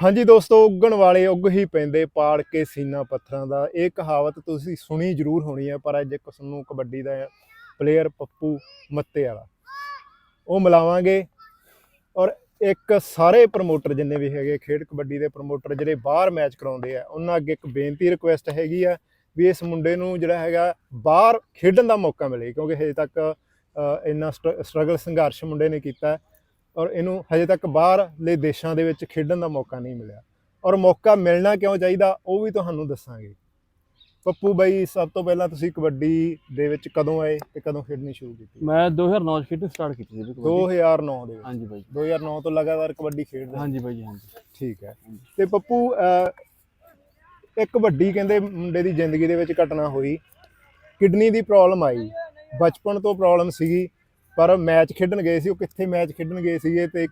ਹਾਂਜੀ ਦੋਸਤੋ ਉੱਗਣ ਵਾਲੇ ਉੱਗ ਹੀ ਪੈਂਦੇ ਪਾੜ ਕੇ ਸੀਨਾ ਪੱਥਰਾਂ ਦਾ। ਇਹ ਕਹਾਵਤ ਤੁਸੀਂ ਸੁਣੀ ਜ਼ਰੂਰ ਹੋਣੀ ਹੈ ਪਰ ਅੱਜ ਇੱਕ ਤੁਹਾਨੂੰ ਕਬੱਡੀ ਦਾ ਪਲੇਅਰ ਪੱਪੂ ਮੱਤੇ ਵਾਲਾ ਉਹ ਮਿਲਾਵਾਂਗੇ ਔਰ ਇੱਕ ਸਾਰੇ ਪ੍ਰਮੋਟਰ ਜਿੰਨੇ ਵੀ ਹੈਗੇ ਖੇਡ ਕਬੱਡੀ ਦੇ ਪ੍ਰਮੋਟਰ ਜਿਹੜੇ ਬਾਹਰ ਮੈਚ ਕਰਾਉਂਦੇ ਆ ਉਹਨਾਂ ਅੱਗੇ ਇੱਕ ਬੇਨਤੀ ਰਿਕੁਐਸਟ ਹੈਗੀ ਆ ਵੀ ਇਸ ਮੁੰਡੇ ਨੂੰ ਜਿਹੜਾ ਹੈਗਾ ਬਾਹਰ ਖੇਡਣ ਦਾ ਮੌਕਾ ਮਿਲੇ ਕਿਉਂਕਿ ਹਜੇ ਤੱਕ ਅ, ਇੰਨਾ ਸਟਰਗਲ ਸੰਘਰਸ਼ ਮੁੰਡੇ ਨੇ ਕੀਤਾ। ਔਰ ਇਹਨੂੰ ਹਜੇ ਤੱਕ ਬਾਹਰਲੇ ਦੇਸ਼ਾਂ ਦੇ ਵਿੱਚ ਖੇਡਣ ਦਾ ਮੌਕਾ ਨਹੀਂ ਮਿਲਿਆ। ਔਰ ਮੌਕਾ ਮਿਲਣਾ ਕਿਉਂ ਚਾਹੀਦਾ ਉਹ ਵੀ ਤੁਹਾਨੂੰ ਦੱਸਾਂਗੇ। ਪੱਪੂ ਬਾਈ ਸਭ ਤੋਂ ਪਹਿਲਾਂ ਤੁਸੀਂ ਕਬੱਡੀ ਦੇ ਵਿੱਚ ਕਦੋਂ ਆਏ ਤੇ ਕਦੋਂ ਖੇਡਣੀ ਸ਼ੁਰੂ ਕੀਤੀ? ਮੈਂ 2009 ਚ ਖੇਡਣੀ ਸਟਾਰਟ ਕੀਤੀ ਸੀ ਕਬੱਡੀ। 2009 ਦੇ ਵਿੱਚ। ਹਾਂਜੀ ਬਾਈ। 2009 ਤੋਂ ਲਗਾਤਾਰ ਕਬੱਡੀ ਖੇਡਦੇ। ਹਾਂਜੀ ਬਾਈ ਹਾਂਜੀ। ਠੀਕ ਹੈ। ਤੇ ਪੱਪੂ ਇੱਕ ਵੱਡੀ ਕਹਿੰਦੇ ਮੁੰਡੇ ਦੀ ਜ਼ਿੰਦਗੀ ਦੇ ਵਿੱਚ ਘਟਨਾ ਹੋਈ। ਕਿਡਨੀ ਦੀ ਪ੍ਰੋਬਲਮ ਆਈ। ਬਚਪਨ ਤੋਂ ਪ੍ਰੋਬਲਮ ਸੀਗੀ। ਪਰ ਮੈਚ ਖੇਡਣ ਗਏ ਸੀ ਉਹ ਕਿੱਥੇ ਮੈਚ ਖੇਡਣ ਗਏ ਸੀਗੇ ਤੇ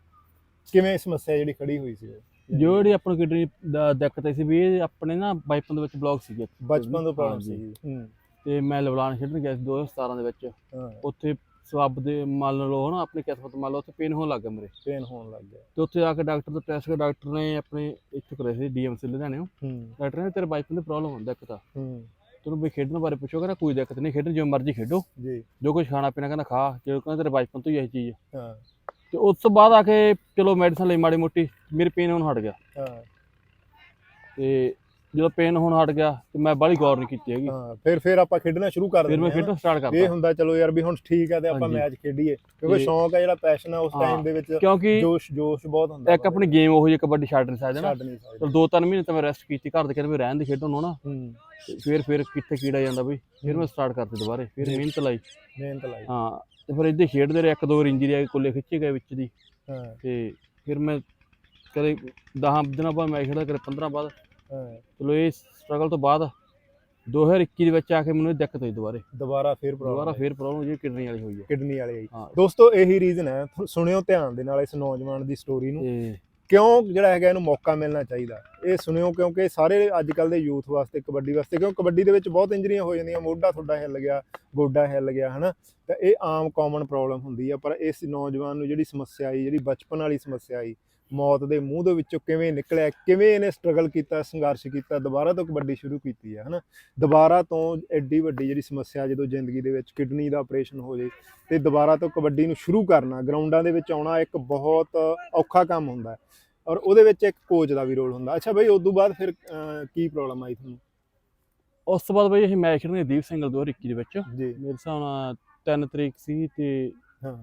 ਕਿਵੇਂ ਸਮੱਸਿਆ ਜਿਹੜੀ ਖੜੀ ਹੋਈ ਸੀ? ਜੋ ਜਿਹੜੀ ਆਪਾਂ ਨੂੰ ਕਿਡਨੀ ਦਾ ਦਿੱਕਤ ਸੀ ਵੀ ਇਹ ਆਪਣੇ ਨਾ ਬਾਈਪਨ ਦੇ ਵਿੱਚ ਬਲੌਕ ਸੀਗੇ। ਬਚਪਨ ਤੋਂ ਪ੍ਰੋਬਲਮ ਹੂੰ। ਤੇ ਮੈਂ ਲਵਲਾਨ ਖੇਡਣ ਗਿਆ ਸੀ 2017 ਦੇ ਵਿੱਚ। ਉੱਥੇ ਸਵੱਬ ਦੇ ਮੰਨ ਲਓ ਹਨਾ ਆਪਣੀ ਕਿਸਮਤ ਮੰਨ ਲਓ ਉੱਥੇ ਪੇਨ ਹੋਣ ਲੱਗ ਗਿਆ ਮੇਰੇ। ਪੇਨ ਹੋਣ ਲੱਗ ਗਿਆ ਤੇ ਉੱਥੇ ਆ ਕੇ ਡਾਕਟਰ ਤੋਂ ਟੈਸਟ ਕਰ ਡਾਕਟਰ ਨੇ ਆਪਣੇ ਇੱਥੇ ਕਰੇ ਸੀ ਡੀਐਮਸੀ ਲੁਧਿਆਣੇ ਹੂੰ। ਡਾਕਟਰ ਨੇ ਤੇਰੇ ਬਾਈਪਨ ਦੀ ਪ੍ਰੋਬਲਮ ਹੁੰਦਾ ਆ ਹੂੰ। ਤੈਨੂੰ ਵੀ ਖੇਡਣ ਬਾਰੇ ਪੁੱਛੋ ਕਹਿੰਦਾ ਕੋਈ ਦਿੱਕਤ ਨਹੀਂ ਖੇਡਣ ਜਿਵੇਂ ਮਰਜ਼ੀ ਖੇਡੋ। ਜੀ। ਜੋ ਕੁਝ ਖਾਣਾ ਪੀਣਾ ਕਹਿੰਦਾ ਖਾ ਜੇ ਕਹਿੰਦਾ ਤੇਰੇ ਬਾਈਪਨ ਤੋਂ ਹੀ ਇਹ ਚੀਜ਼ ਆ। ਹਾਂ। ਤੇ ਉਸ ਤੋਂ ਬਾਅਦ ਆ ਕੇ ਚਲੋ ਮੈਡੀਸਨ ਲਈ ਮਾੜੀ ਮੋਟੀ ਮੇਰੇ ਪੇਨ ਹੁਣ ਹਟ ਗਿਆ। ਹਾਂ। ਤੇ ਜਦੋਂ ਪੇਨ ਹੁਣ ਹਟ ਗਿਆ ਤੇ ਮੈਂ ਬਾਹਲੀ ਗੌਰ ਨਹੀਂ ਕੀਤੀ ਹੈਗੀ। ਹਾਂ ਫਿਰ ਫਿਰ ਆਪਾਂ ਖੇਡਣਾ ਸ਼ੁਰੂ ਕਰ ਫਿਰ ਦਿੰਦੇ ਮੈਂ ਹਾਂ। ਖੇਡਣਾ ਸਟਾਰਟ ਇਹ ਕਰਤਾ। ਹੁੰਦਾ ਚਲੋ ਯਾਰ ਵੀ ਹੁਣ ਠੀਕ ਹੈ ਤੇ ਆਪਾਂ ਹਾਂਜੀ। ਮੈਚ ਖੇਡੀਏ। ਕਿਉਂਕਿ ਤੇ- ਸ਼ੌਂਕ ਜਿਹੜਾ ਪੈਸ਼ਨ ਹੈ ਉਸ ਹਾਂ। ਟਾਈਮ ਦੇ ਵਿੱਚ ਕਿਉਂਕਿ ਜੋਸ਼ ਜੋਸ਼ ਬਹੁਤ ਹੁੰਦਾ ਇੱਕ ਆਪਣੀ ਗੇਮ ਉਹੀ ਜਿਹੀ ਕਬੱਡੀ ਛੱਡ ਨਹੀਂ ਸਕਦੇ ਨਾ। ਛੱਡ ਨਹੀਂ ਸਕਦੇ। ਚਲ ਦੋ ਤਿੰਨ ਮਹੀਨੇ ਤਾਂ ਮੈਂ ਰੈਸਟ ਕੀਤੀ ਘਰ ਦੇ ਕਹਿੰਦੇ ਵੀ ਰਹਿਣ ਦੇ ਖੇਡਣ ਨੂੰ। ਨਾ ਹੂੰ। ਤੇ ਫਿਰ ਫਿਰ ਕਿੱਥੇ ਕੀੜਾ ਜਾਂਦਾ ਬਈ। ਫਿਰ ਮੈਂ ਸਟਾਰਟ ਕਰਤੀ ਦੁਬਾਰੇ ਫਿਰ ਜੀ। ਮਿਹਨਤ ਲਾਈ। ਮਿਹਨਤ ਲਾਈ। ਹਾਂ ਤੇ ਫਿਰ ਇੱਥੇ ਖੇਡਦੇ ਰਹੇ ਇੱਕ ਦੋ ਵਾਰ ਇੰਜਰੀ ਆ ਕੇ ਕੁੱਲੇ ਖਿੱਚੇ ਗਏ ਵਿੱਚ ਦੀ। ਹਾਂ। ਤੇ ਫਿਰ ਮੈਂ ਕਦੇ 10 ਦਿਨਾਂ ਬਾਅਦ ਮੈਂ ਖੇਡਦਾ ਕਦੇ 15 ਬਾਅਦ। ਚਲੋ ਇਹ ਸਟਰਗਲ ਤੋਂ ਬਾਅਦ 2021 ਦੇ ਵਿੱਚ ਆ ਕੇ ਮੈਨੂੰ ਇਹ ਦਿੱਕਤ ਹੋਈ ਦੁਬਾਰੇ। ਦੁਬਾਰਾ ਫਿਰ ਦੁਬਾਰਾ ਪ੍ਰੋਬਲਮ ਫਿਰ ਪ੍ਰੋਬਲਮ ਜਿਹੜੀ ਕਿਡਨੀ ਵਾਲੀ ਹੋਈ ਹੈ ਕਿਡਨੀ ਵਾਲੀ ਆਈ। ਹਾਂ। ਦੋਸਤੋ ਇਹੀ ਰੀਜ਼ਨ ਹੈ। ਸੁਣਿਓ ਧਿਆਨ ਦੇ ਨਾਲ ਇਸ ਨੌਜਵਾਨ ਦੀ ਸਟੋਰੀ ਨੂੰ। ਕਿਉਂ ਜਿਹੜਾ ਹੈਗਾ ਇਹਨੂੰ ਮੌਕਾ ਮਿਲਣਾ ਚਾਹੀਦਾ? ਇਹ ਸੁਣਿਓ ਕਿਉਂਕਿ ਸਾਰੇ ਅੱਜ ਕੱਲ ਦੇ ਯੂਥ ਵਾਸਤੇ ਕਬੱਡੀ ਵਾਸਤੇ ਕਿਉਂ ਕਬੱਡੀ ਦੇ ਵਿੱਚ ਬਹੁਤ ਇੰਜਰੀਆਂ ਹੋ ਜਾਂਦੀਆਂ। ਮੋਢਾ ਤੁਹਾਡਾ ਹਿੱਲ ਗਿਆ ਗੋਡਾ ਹਿੱਲ ਗਿਆ ਹਨਾ? ਤਾਂ ਇਹ ਆਮ ਕਾਮਨ ਪ੍ਰੋਬਲਮ ਹੁੰਦੀ ਆ। ਪਰ ਇਸ ਨੌਜਵਾਨ ਨੂੰ ਜਿਹੜੀ ਸਮੱਸਿਆ ਆਈ ਜਿਹੜੀ ਬਚਪਨ ਵਾਲੀ ਸਮੱਸਿਆ ਆਈ ਮੌਤ ਦੇ ਮੂੰਹ ਦੇ ਵਿੱਚੋਂ ਕਿਵੇਂ ਨਿਕਲਿਆ ਕਿਵੇਂ ਇਹਨੇ ਸਟਰਗਲ ਕੀਤਾ ਸੰਘਰਸ਼ ਕੀਤਾ ਦੁਬਾਰਾ ਤੋਂ ਕਬੱਡੀ ਸ਼ੁਰੂ ਕੀਤੀ ਹੈ ਹਨਾ? ਦੁਬਾਰਾ ਤੋਂ ਐਡੀ ਵੱਡੀ ਜਿਹੜੀ ਸਮੱਸਿਆ ਜਦੋਂ ਜ਼ਿੰਦਗੀ ਦੇ ਵਿੱਚ ਕਿਡਨੀ ਦਾ ਆਪਰੇਸ਼ਨ ਹੋ ਜੇ ਤੇ ਦੁਬਾਰਾ ਤੋਂ ਕਬੱਡੀ ਨੂੰ ਸ਼ੁਰੂ ਕਰਨਾ ਗਰਾਊਂਡਾਂ ਦੇ ਵਿੱਚ ਆਉਣਾ ਇੱਕ ਬਹੁਤ ਔਖਾ ਕੰਮ ਹੁੰਦਾ ਹੈ ਔਰ ਉਹਦੇ ਵਿੱਚ ਇੱਕ ਕੋਚ ਦਾ ਵੀ ਰੋਲ ਹੁੰਦਾ। ਅੱਛਾ ਬਈ ਉਸ ਤੋਂ ਬਾਅਦ ਫਿਰ ਕੀ ਪ੍ਰੋਬਲਮ ਆਈ ਤੁਹਾਨੂੰ? ਉਸ ਤੋਂ ਬਾਅਦ ਬਈ ਅਸੀਂ ਮੈਚ ਖੇਡਣੇ ਦੀਪ ਸਿੰਘਲ 2021 ਦੇ ਵਿੱਚ। ਜੀ। ਮੇਰੇ ਹਿਸਾਬ ਨਾਲ 3 ਤਰੀਕ ਸੀ ਤੇ ਹਾਂ।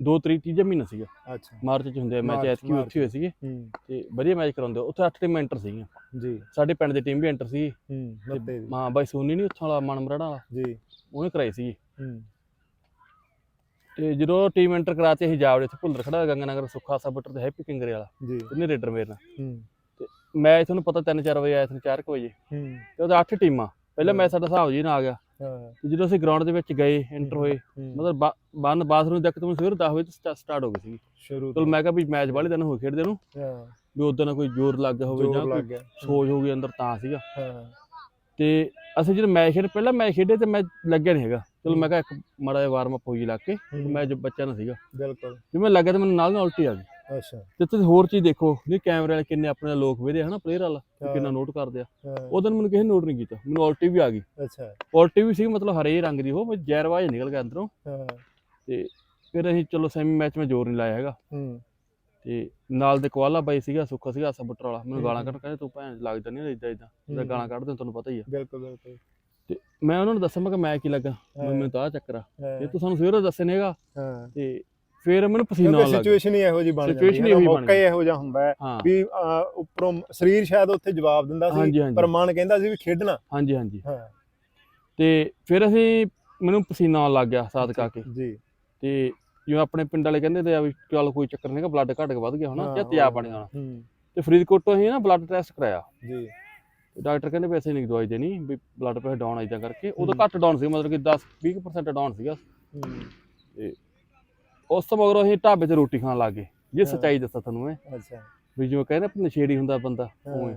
2 ਤਰੀਕ ਤੀਜਾ ਮਹੀਨਾ ਸੀਗਾ। ਅੱਛਾ। ਮਾਰਚ ਚ ਹੁੰਦੇ ਆ ਮੈਚ ਮਾਰਚ। ਉੱਥੇ ਹੋਏ ਸੀਗੇ। ਤੇ ਵਧੀਆ ਮੈਚ ਕਰਾਉਂਦੇ। ਉੱਥੇ 8 ਟੀਮਾਂ ਐਂਟਰ ਸੀਗੀਆਂ। ਜੀ। ਸਾਡੇ ਪਿੰਡ ਦੀ ਟੀਮ ਵੀ ਐਂਟਰ ਸੀ ਹੂੰ ਦੀ। ਹਾਂ ਬਾਈ ਸੋਨੀ ਨਹੀਂ ਉੱਥੋਂ ਵਾਲਾ ਮਨ ਮਰੜਾ ਵਾਲਾ? ਜੀ। ਉਹਨੇ ਕਰਾਈ ਸੀ ਹੂੰ। ਤੇ ਜਦੋਂ ਟੀਮ ਐਂਟਰ ਕਰਾਤੇ ਅਸੀਂ ਜਾਵੜੇ ਇੱਥੇ ਭੁੱਲਰ ਖੜਾ ਗੰਗਾਨਗਰ ਸੁੱਖਾ ਸਬਟਰ ਤੇ ਹੈਪੀ ਕਿੰਗਰੇ ਵਾਲਾ। ਜੀ। ਉਹਨੇ ਰੇਡਰ ਮੇਰੇ ਨਾਲ ਹੂੰ ਮੈਚ ਤੁਹਾਨੂੰ ਪਤਾ 3-4 ਵਜੇ ਆਇਆ ਸੀ 4 ਵਜੇ। ਹੂੰ। ਤੇ ਉਹਦੇ 8 ਟੀਮਾਂ। ਪਹਿਲਾਂ ਮੈਚ ਸਾਡਾ ਹਿਸਾਬ ਜੀ ਨਾ ਆ ਗਿਆ। ਤੇ ਜਦੋਂ ਅਸੀਂ ਗਰਾਊਂਡ ਦੇ ਵਿੱਚ ਗਏ ਐਂਟਰ ਹੋਏ ਹੂੰ। ਮਤਲਬ ਬੰਨ ਬਾਥਰੂਮ ਤੱਕ ਤੋਂ ਸਵੇਰ 10 ਵਜੇ ਤੋਂ ਸਟਾਰਟ ਹੋ ਗਈ ਸੀ ਸ਼ੁਰੂ ਚਲ ਮੈਂ ਕਿਹਾ ਵੀ ਮੈਚ ਵਾਲੇ ਦਿਨ ਹੋਏ ਖੇਡਦੇ ਨੂੰ। ਹਾਂ। ਵੀ ਉਦੋਂ ਨਾ ਕੋਈ ਜ਼ੋਰ ਲੱਗ ਗਿਆ ਹੋਵੇ ਜਾਂ ਲੱਗ ਕੋਈ ਸੋਜ ਹੋ ਗਈ ਅੰਦਰ ਤਾਂ ਸੀਗਾ। ਹਾਂ। ਤੇ ਅਸੀਂ ਜਦੋਂ ਮੈਚ ਖੇਡ ਪਹਿਲਾਂ ਮੈਚ ਖੇਡੇ ਤੇ ਮੈਂ ਲੱਗਿਆ ਨਹੀਂ ਹੈਗਾ। ਚਲੋ ਮੈਂ ਕਿਹਾ ਇੱਕ ਮਾੜਾ ਜਿਹਾ ਵਾਰਮ ਅਪ ਹੋਈ ਲਾ ਕੇ ਹੂੰ। ਮੈਂ ਜੋ ਬੱਚਾ ਨਾ ਸੀਗਾ। ਬਿਲਕੁਲ। ਜਿਵੇਂ ਲੱਗਿਆ ਤੇ ਮੈਨੂੰ ਨਾਲ ਨਾਲ ਉਲਟੀ ਆ ਗਈ। ਅੱਛਾ। ਤੇ ਤੁਸੀਂ ਹੋਰ ਚੀਜ਼ ਦੇਖੋ ਨਹੀਂ ਕੈਮਰੇ ਵਾਲੇ ਕਿੰਨੇ ਆਪਣੇ ਲੋਕ ਵੇਦੇ ਹਨਾ ਪਲੇਅਰ ਵਾਲਾ ਕਿੰਨਾ ਨੋਟ ਕਰਦੇ ਆ। ਉਹ ਦਿਨ ਮੈਨੂੰ ਕਿਸੇ ਨੋਟ ਨਹੀਂ ਕੀਤਾ ਮੈਨੂੰ ਉਲਟੀ ਵੀ ਆ ਗਈ। ਅੱਛਾ। ਉਲਟੀ ਵੀ ਸੀ ਮਤਲਬ ਹਰੇ ਰੰਗ ਦੀ ਉਹ ਮੈਂ ਜ਼ਹਿਰਵਾਜ ਨਿਕਲ ਗਿਆ ਅੰਦਰੋਂ। ਹਾਂ। ਤੇ ਫਿਰ ਅਸੀਂ ਚਲੋ ਸੈਮੀ ਮੈਚ ਮੈਂ ਜ਼ੋਰ ਨਹੀਂ ਲਾਇਆ ਹੈਗਾ। ਹੂੰ। ਤੇ ਨਾਲ ਦੇ ਕੋਆਲਾ ਬਾਈ ਸੀਗਾ ਸੁੱਖਾ ਸੀਗਾ ਸਬਟਰ ਵਾਲਾ। ਮੈਨੂੰ ਗਾਲਾਂ। ਕੱਢ ਕਹਿੰਦੇ ਤੂੰ ਭੈਣ ਲੱਗਦਾ ਨਹੀਂ ਇਦਾਂ ਇਦਾਂ ਹੂੰ। ਗਾਲਾਂ ਕੱਢਦੇ ਤੁਹਾਨੂੰ ਪਤਾ ਹੀ ਆ। ਬਿਲਕੁਲ ਬਿਲਕੁਲ। ਤੇ ਮੈਂ ਉਹਨਾਂ ਨੂੰ ਦੱਸਿਆ ਮੈਂ ਕਿ ਮੈਂ ਕੀ ਲੱਗਾ ਮੈਨੂੰ ਤਾਂ ਆ ਚੱਕਰ ਆ। ਤੂੰ ਸਾਨੂੰ ਸਵੇਰੇ ਦੱਸੇ ਨੇਗਾ ਹਾਂ। ਤੇ ਫਿਰ ਮੈਨੂੰ ਪਸੀਨਾ ਆਉਣ ਲੱਗ ਗਿਆ। ਸਿਚੁਏਸ਼ਨ ਹੀ ਇਹੋ ਜੀ ਬਣ ਜਾਂਦੀ ਹੈ ਮੌਕਾ ਹੀ ਇਹੋ ਜਿਹਾ ਹੁੰਦਾ ਹੈ ਵੀ ਉੱਪਰੋਂ ਸਰੀਰ ਸ਼ਾਇਦ ਉੱਥੇ ਜਵਾਬ ਦਿੰਦਾ ਸੀ ਪਰ ਮਨ ਕਹਿੰਦਾ ਸੀ ਵੀ ਖੇਡਣਾ। ਹਾਂਜੀ ਹਾਂਜੀ। ਤੇ ਫਿਰ ਅਸੀਂ ਮੈਨੂੰ ਪਸੀਨਾ ਆਉਣ ਲੱਗ ਗਿਆ ਸਾਦ ਕਾ ਕੇ। ਜੀ। ਤੇ ਜਿਵੇਂ ਆਪਣੇ ਪਿੰਡ ਵਾਲੇ ਕਹਿੰਦੇ ਤੇ ਆ ਵੀ ਚੱਲ ਕੋਈ ਚੱਕਰ ਨਹੀਂਗਾ ਬਲੱਡ ਘਟ ਕੇ ਵੱਧ ਗਿਆ ਹੋਣਾ ਜਾਂ ਤਿਆਬ ਬਣ ਜਾਣਾ ਤੇ ਫਰੀਦਕੋਟ ਤੋਂ ਅਸੀਂ ਨਾ ਬਲੱਡ ਟੈਸਟ ਕਰਾਇਆ। ਜੀ। ਤੇ ਡਾਕਟਰ ਕਹਿੰਦੇ ਅਸੀਂ ਨਹੀਂ ਦਵਾਈ ਦੇਣੀ ਵੀ ਬਲੱਡ ਪ੍ਰੈਸ਼ਰ ਡਾਊਨ ਆਈਦਾ ਕਰਕੇ। ਉਦੋਂ। ਘੱਟ ਡਾਊਨ ਸੀ ਮਤਲਬ ਕਿ 10 20% ਡਾਊਨ ਸੀਗਾ। ਹੂੰ, ਉਸ ਤੋਂ ਮਗਰੋਂ ਅਸੀਂ ਢਾਬੇ ਤੇ ਰੋਟੀ ਖਾਣ ਲੱਗ ਗਏ। ਜੇ। ਸੱਚਾਈ ਦੱਸਾਂ ਤੁਹਾਨੂੰ ਮੈਂ। ਅੱਛਾ। ਵੀ ਜਿਵੇਂ ਕਹਿੰਦੇ ਨਾ ਨਸ਼ੇੜੀ ਹੁੰਦਾ ਬੰਦਾ ਉਵੇਂ।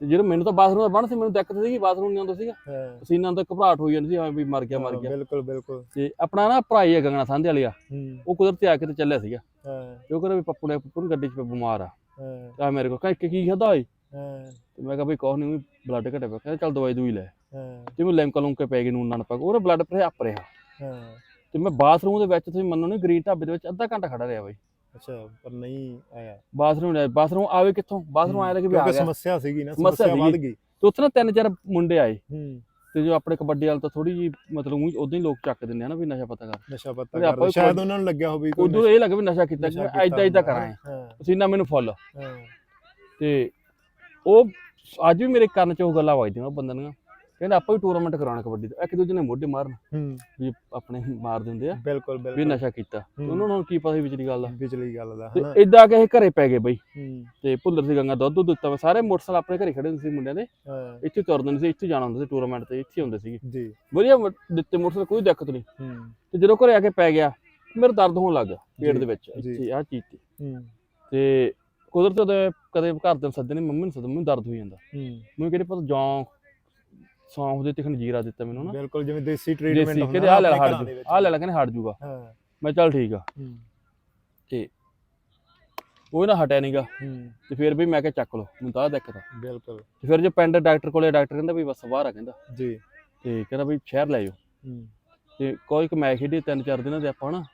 ਤੇ ਜਦੋਂ ਮੈਨੂੰ ਤਾਂ ਬਾਥਰੂਮ ਦਾ ਬਣ ਸੀ ਮੈਨੂੰ ਦਿੱਕਤ ਸੀਗੀ ਬਾਥਰੂਮ ਨਹੀਂ ਆਉਂਦਾ ਸੀਗਾ। ਪਸੀਨਾ ਤੋਂ ਘਬਰਾਹਟ ਹੋਈ ਜਾਂਦੀ ਸੀ ਹਾਂ ਵੀ ਮਰ ਗਿਆ ਮਰ ਗਿਆ। ਬਿਲਕੁਲ ਬਿਲਕੁਲ। ਤੇ ਆਪਣਾ ਨਾ ਭਰਾ ਹੀ ਹੈ ਗੰਗਣਾ ਸੰਧੇ ਵਾਲੀ ਆ। ਹੂੰ। ਉਹ ਕੁਦਰਤੀ ਆ ਕੇ ਤੇ ਚੱਲਿਆ ਸੀਗਾ। ਹਾਂ। ਜੋ ਕਹਿੰਦਾ ਵੀ ਪੱਪੂ ਨੇ ਪੱਪੂ ਨੂੰ ਗੱਡੀ 'ਚ ਬਿਮਾਰ ਆ। ਆ ਮੇਰੇ ਕੋਲ ਕਹਿੰਦਾ ਕੀ ਖਾਦਾ ਓਏ? ਤੇ ਮੈਂ ਕਿਹਾ ਬਈ ਕੋਹ ਨਹੀਂ ਬਲੱਡ ਘਟਿਆ ਪਿਆ। ਕਹਿੰਦਾ ਚੱਲ ਦਵਾਈ ਦੂਈ ਲੈ। ਤੇ ਮੈਂ ਲਿਮਕਾ ਲੁਮਕੇ ਪੈ ਗਏ ਨੂਨ ਨਾਲ ਪਾ ਬਲੱਡ ਪ੍ਰੈਸ਼ਰ ਅਪ ਰਿਹਾ। ਹਾਂ। ਤੇ ਮੈਂ ਬਾਥਰੂਮ ਦੇ ਵਿੱਚ ਤੁਸੀਂ ਮੰਨੋ ਨਹੀਂ ਗ੍ਰੀਨ ਢਾਬੇ ਦੇ ਵਿੱਚ ਅੱਧਾ ਘੰਟਾ ਖੜਾ ਰਿਹਾ ਬਾਈ। ਅੱਛਾ ਪਰ ਨਹੀਂ ਆਇਆ। ਬਾਥਰੂਮ ਬਾਥਰੂਮ ਆਵੇ ਕਿੱਥੋਂ? ਬਾਥਰੂਮ ਆਇਆ ਕਿ ਵੀ ਆ ਕਿਉਂਕਿ ਗਿਆ। ਸਮੱਸਿਆ ਸੀਗੀ ਨਾ ਸਮੱਸਿਆ ਸਮੱਸਿਆ ਵੱਧ। ਗਈ। ਤੇ ਉੱਥੇ ਨਾ ਤਿੰਨ ਚਾਰ ਮੁੰਡੇ ਆਏ। ਹੂੰ। ਤੇ ਜੋ ਆਪਣੇ ਕਬੱਡੀ ਵਾਲ ਤਾਂ ਥੋੜੀ ਜੀ ਮਤਲਬ ਉਦੋਂ ਹੀ ਲੋਕ ਚੱਕ ਦਿੰਦੇ ਆ ਨਾ ਵੀ ਨਸ਼ਾ ਪਤਾ ਕਰ। ਨਸ਼ਾ ਪੱਤਾ ਕਰਦੇ। ਵੀ ਸ਼ਾਇਦ ਉਹਨਾਂ ਨੂੰ ਲੱਗਿਆ ਹੋਵੇ ਕੋਈ ਉਦੋਂ ਇਹ ਲੱਗੇ ਵੀ ਨਸ਼ਾ ਕੀਤਾ ਨਸ਼ਾ ਕੀਤਾ ਐਦਾਂ ਐਦਾਂ ਕਰਾਂ। ਹਾਂ। ਪਸੀਨਾ ਮੈਨੂੰ ਫੁੱਲ। ਹਾਂ। ਤੇ ਉਹ ਅੱਜ ਵੀ ਮੇਰੇ ਕੰਨ 'ਚ ਉਹ ਗੱਲਾਂ ਵੱਜਦੀਆਂ ਉਹ ਬੰਦੇ ਦੀਆਂ। ਕਹਿੰਦਾ ਆਪਾਂ ਵੀ ਟੂਰਨਾਮੈਂਟ ਕਰਾਉਣਾ ਕਬੱਡੀ ਦਾ। ਇੱਕ ਦੂਜੇ ਨੇ ਮੋਢੇ ਮਾਰਨ। ਹੂੰ। ਵੀ ਆਪਣੇ ਮਾਰ ਦਿੰਦੇ ਆ। ਬਿਲਕੁਲ ਵੀ ਬਿਲਕੁਲ। ਨਸ਼ਾ ਕੀਤਾ। ਤੇ ਹੂੰ। ਉਹਨਾਂ ਨੂੰ ਹੁਣ ਕੀ ਪਤਾ ਸੀ ਵਿਚਲੀ ਗੱਲ ਦਾ? ਵਿਚਲੀ ਗੱਲ ਦਾ ਤੇ ਹਨਾ। ਇਦਾਂ ਕਿ ਇਹ ਘਰੇ ਪੈ ਗਏ ਬਈ। ਹੂੰ। ਤੇ ਭੁੱਲਰ ਸੀ ਗੰਗਾ ਦੁੱਧ ਦੁੱਧ ਦਿੱਤਾ ਵਾ। ਸਾਰੇ ਮੋਟਰਸਾਈਕਲ ਆਪਣੇ ਘਰੇ ਖੜੇ ਹੁੰਦੇ ਸੀ ਮੁੰਡਿਆਂ ਦੇ। ਹਾਂ। ਇੱਥੇ ਤੁਰਦੇ ਹੁੰਦੇ ਸੀ ਇੱਥੇ ਜਾਣਾ ਹੁੰਦਾ ਸੀ ਟੂਰਨਾਮੈਂਟ ਤੇ ਇੱਥੇ ਹੁੰਦੇ ਸੀਗੇ। ਜੀ। ਵਧੀਆ ਮ- ਦਿੱਤੇ ਮੋਟਰਸਾਈਕਲ ਕੋਈ ਦਿੱਕਤ ਨਹੀਂ। ਹੂੰ। ਤੇ ਜਦੋਂ ਘਰੇ ਆ ਕੇ ਪੈ ਗਿਆ ਮੇਰੇ ਦਰਦ ਹੋਣ ਲੱਗ ਗਿਆ ਪੇਟ ਜੀ, ਦੇ ਵਿੱਚ। ਜੀ। ਇੱਥੇ ਆਹ ਚੀਜ਼ ਤੇ। ਹੂੰ। ਤੇ ਕੁਦਰਤ ਉਹਦੇ ਕਦੇ ਘਰ ਦੇ ਸੱਦੇ ਨੇ ਮੰਮੀ ਨੂੰ ਸੱਦ ਮੈਨੂੰ ਦਰਦ ਹੋਈ ਜਾਂਦਾ। ਹੂੰ। ਮੈਨੂੰ ਕਿਹੜੇ ਪਤਾ ਜੌਂ ਸੌਂਫ ਦੇ ਤਿਖਣ ਜੀਰਾ ਦਿੱਤਾ ਮੈਨੂੰ ਨਾ। ਬਿਲਕੁਲ ਜਿਵੇਂ ਦੇਸੀ ਟ੍ਰੀਟਮੈਂਟ ਹੁੰਦਾ ਕਹਿੰਦੇ ਆ ਲੈ ਹਟ ਜੂ। ਆ ਲੈ ਲੈ ਕਹਿੰਦੇ ਹਟ ਜੂਗਾ। ਹਾਂ। ਮੈਂ ਚੱਲ ਠੀਕ ਆ। ਹੂੰ। ਉਹ ਨਾ ਹਟਿਆ ਨਹੀਂਗਾ ਤੇ ਫਿਰ ਵੀ ਮੈਂ ਕਿਹਾ ਚੱਕ ਲਓ ਮੈਨੂੰ ਤਾਂ ਦਿੱਕਤ ਆ। ਬਿਲਕੁਲ। ਤੇ ਫਿਰ ਜੇ ਪਿੰਡ ਡਾਕਟਰ ਕੋਲੇ ਡਾਕਟਰ ਕਹਿੰਦਾ ਵੀ ਬਸ ਬਾਹਰ ਆ ਕਹਿੰਦਾ। ਜੀ। ਤੇ ਕਹਿੰਦਾ ਵੀ ਸ਼ਹਿਰ ਲੈ ਜਾਓ। ਤੇ ਕੋਈ ਇੱਕ ਮੈਚ ਖੇਡੀ ਤਿੰਨ ਚਾਰ ਦਿਨਾਂ ਦੇ ਆਪਾਂ ਨਾ।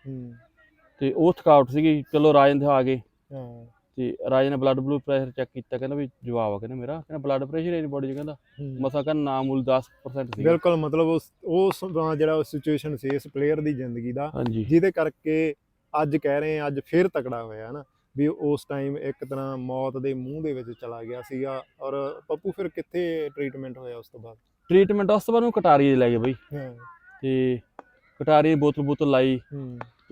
ਤੇ ਉਹ ਥਕਾਵਟ ਸੀਗੀ ਚਲੋ ਰਾਜਨ ਦੇ ਆ ਗਏ। ਹਾਂ। ਤੇ ਰਾਜਨ ਨੇ ਬਲੱਡ ਬਲੂ ਪ੍ਰੈਸ਼ਰ ਚੈੱਕ ਕੀਤਾ ਕਹਿੰਦਾ ਵੀ ਜਵਾਬ ਆ ਕਹਿੰਦਾ ਮੇਰਾ ਕਹਿੰਦਾ ਬਲੱਡ ਪ੍ਰੈਸ਼ਰ ਇਹਦੀ ਬੋਡੀ 'ਚ ਕਹਿੰਦਾ। ਮਸਾ ਕਹਿੰਦਾ ਨਾਮੂਲ 10% ਸੀ ਬਿਲਕੁਲ ਮਤਲਬ ਉਸ ਉਸ ਸਮਾਂ ਜਿਹੜਾ ਸਿਚੁਏਸ਼ਨ ਸੀ ਇਸ ਪਲੇਅਰ ਦੀ ਜ਼ਿੰਦਗੀ ਦਾ ਜਿਹਦੇ ਕਰਕੇ ਅੱਜ ਕਹਿ ਰਹੇ ਆ ਅੱਜ ਫੇਰ ਤਕੜਾ ਹੋਇਆ ਨਾ ਵੀ ਉਸ ਟਾਈਮ ਇੱਕ ਤਰ੍ਹਾਂ ਮੌਤ ਦੇ ਮੂੰਹ ਦੇ ਵਿੱਚ ਚਲਾ ਗਿਆ ਸੀਗਾ ਔਰ ਪੱਪੂ ਫਿਰ ਕਿੱਥੇ ਟ੍ਰੀਟਮੈਂਟ ਹੋਇਆ ਉਸ ਤੋਂ ਬਾਅਦ? ਟ੍ਰੀਟਮੈਂਟ ਉਸ ਤੋਂ ਬਾਅਦ ਨੂੰ ਕਟਾਰੀ ਲੈ ਗਏ ਬਈ। ਤੇ ਕਟਾਰੀ ਬੋਤਲ ਬੋਤਲ ਲਾਈ।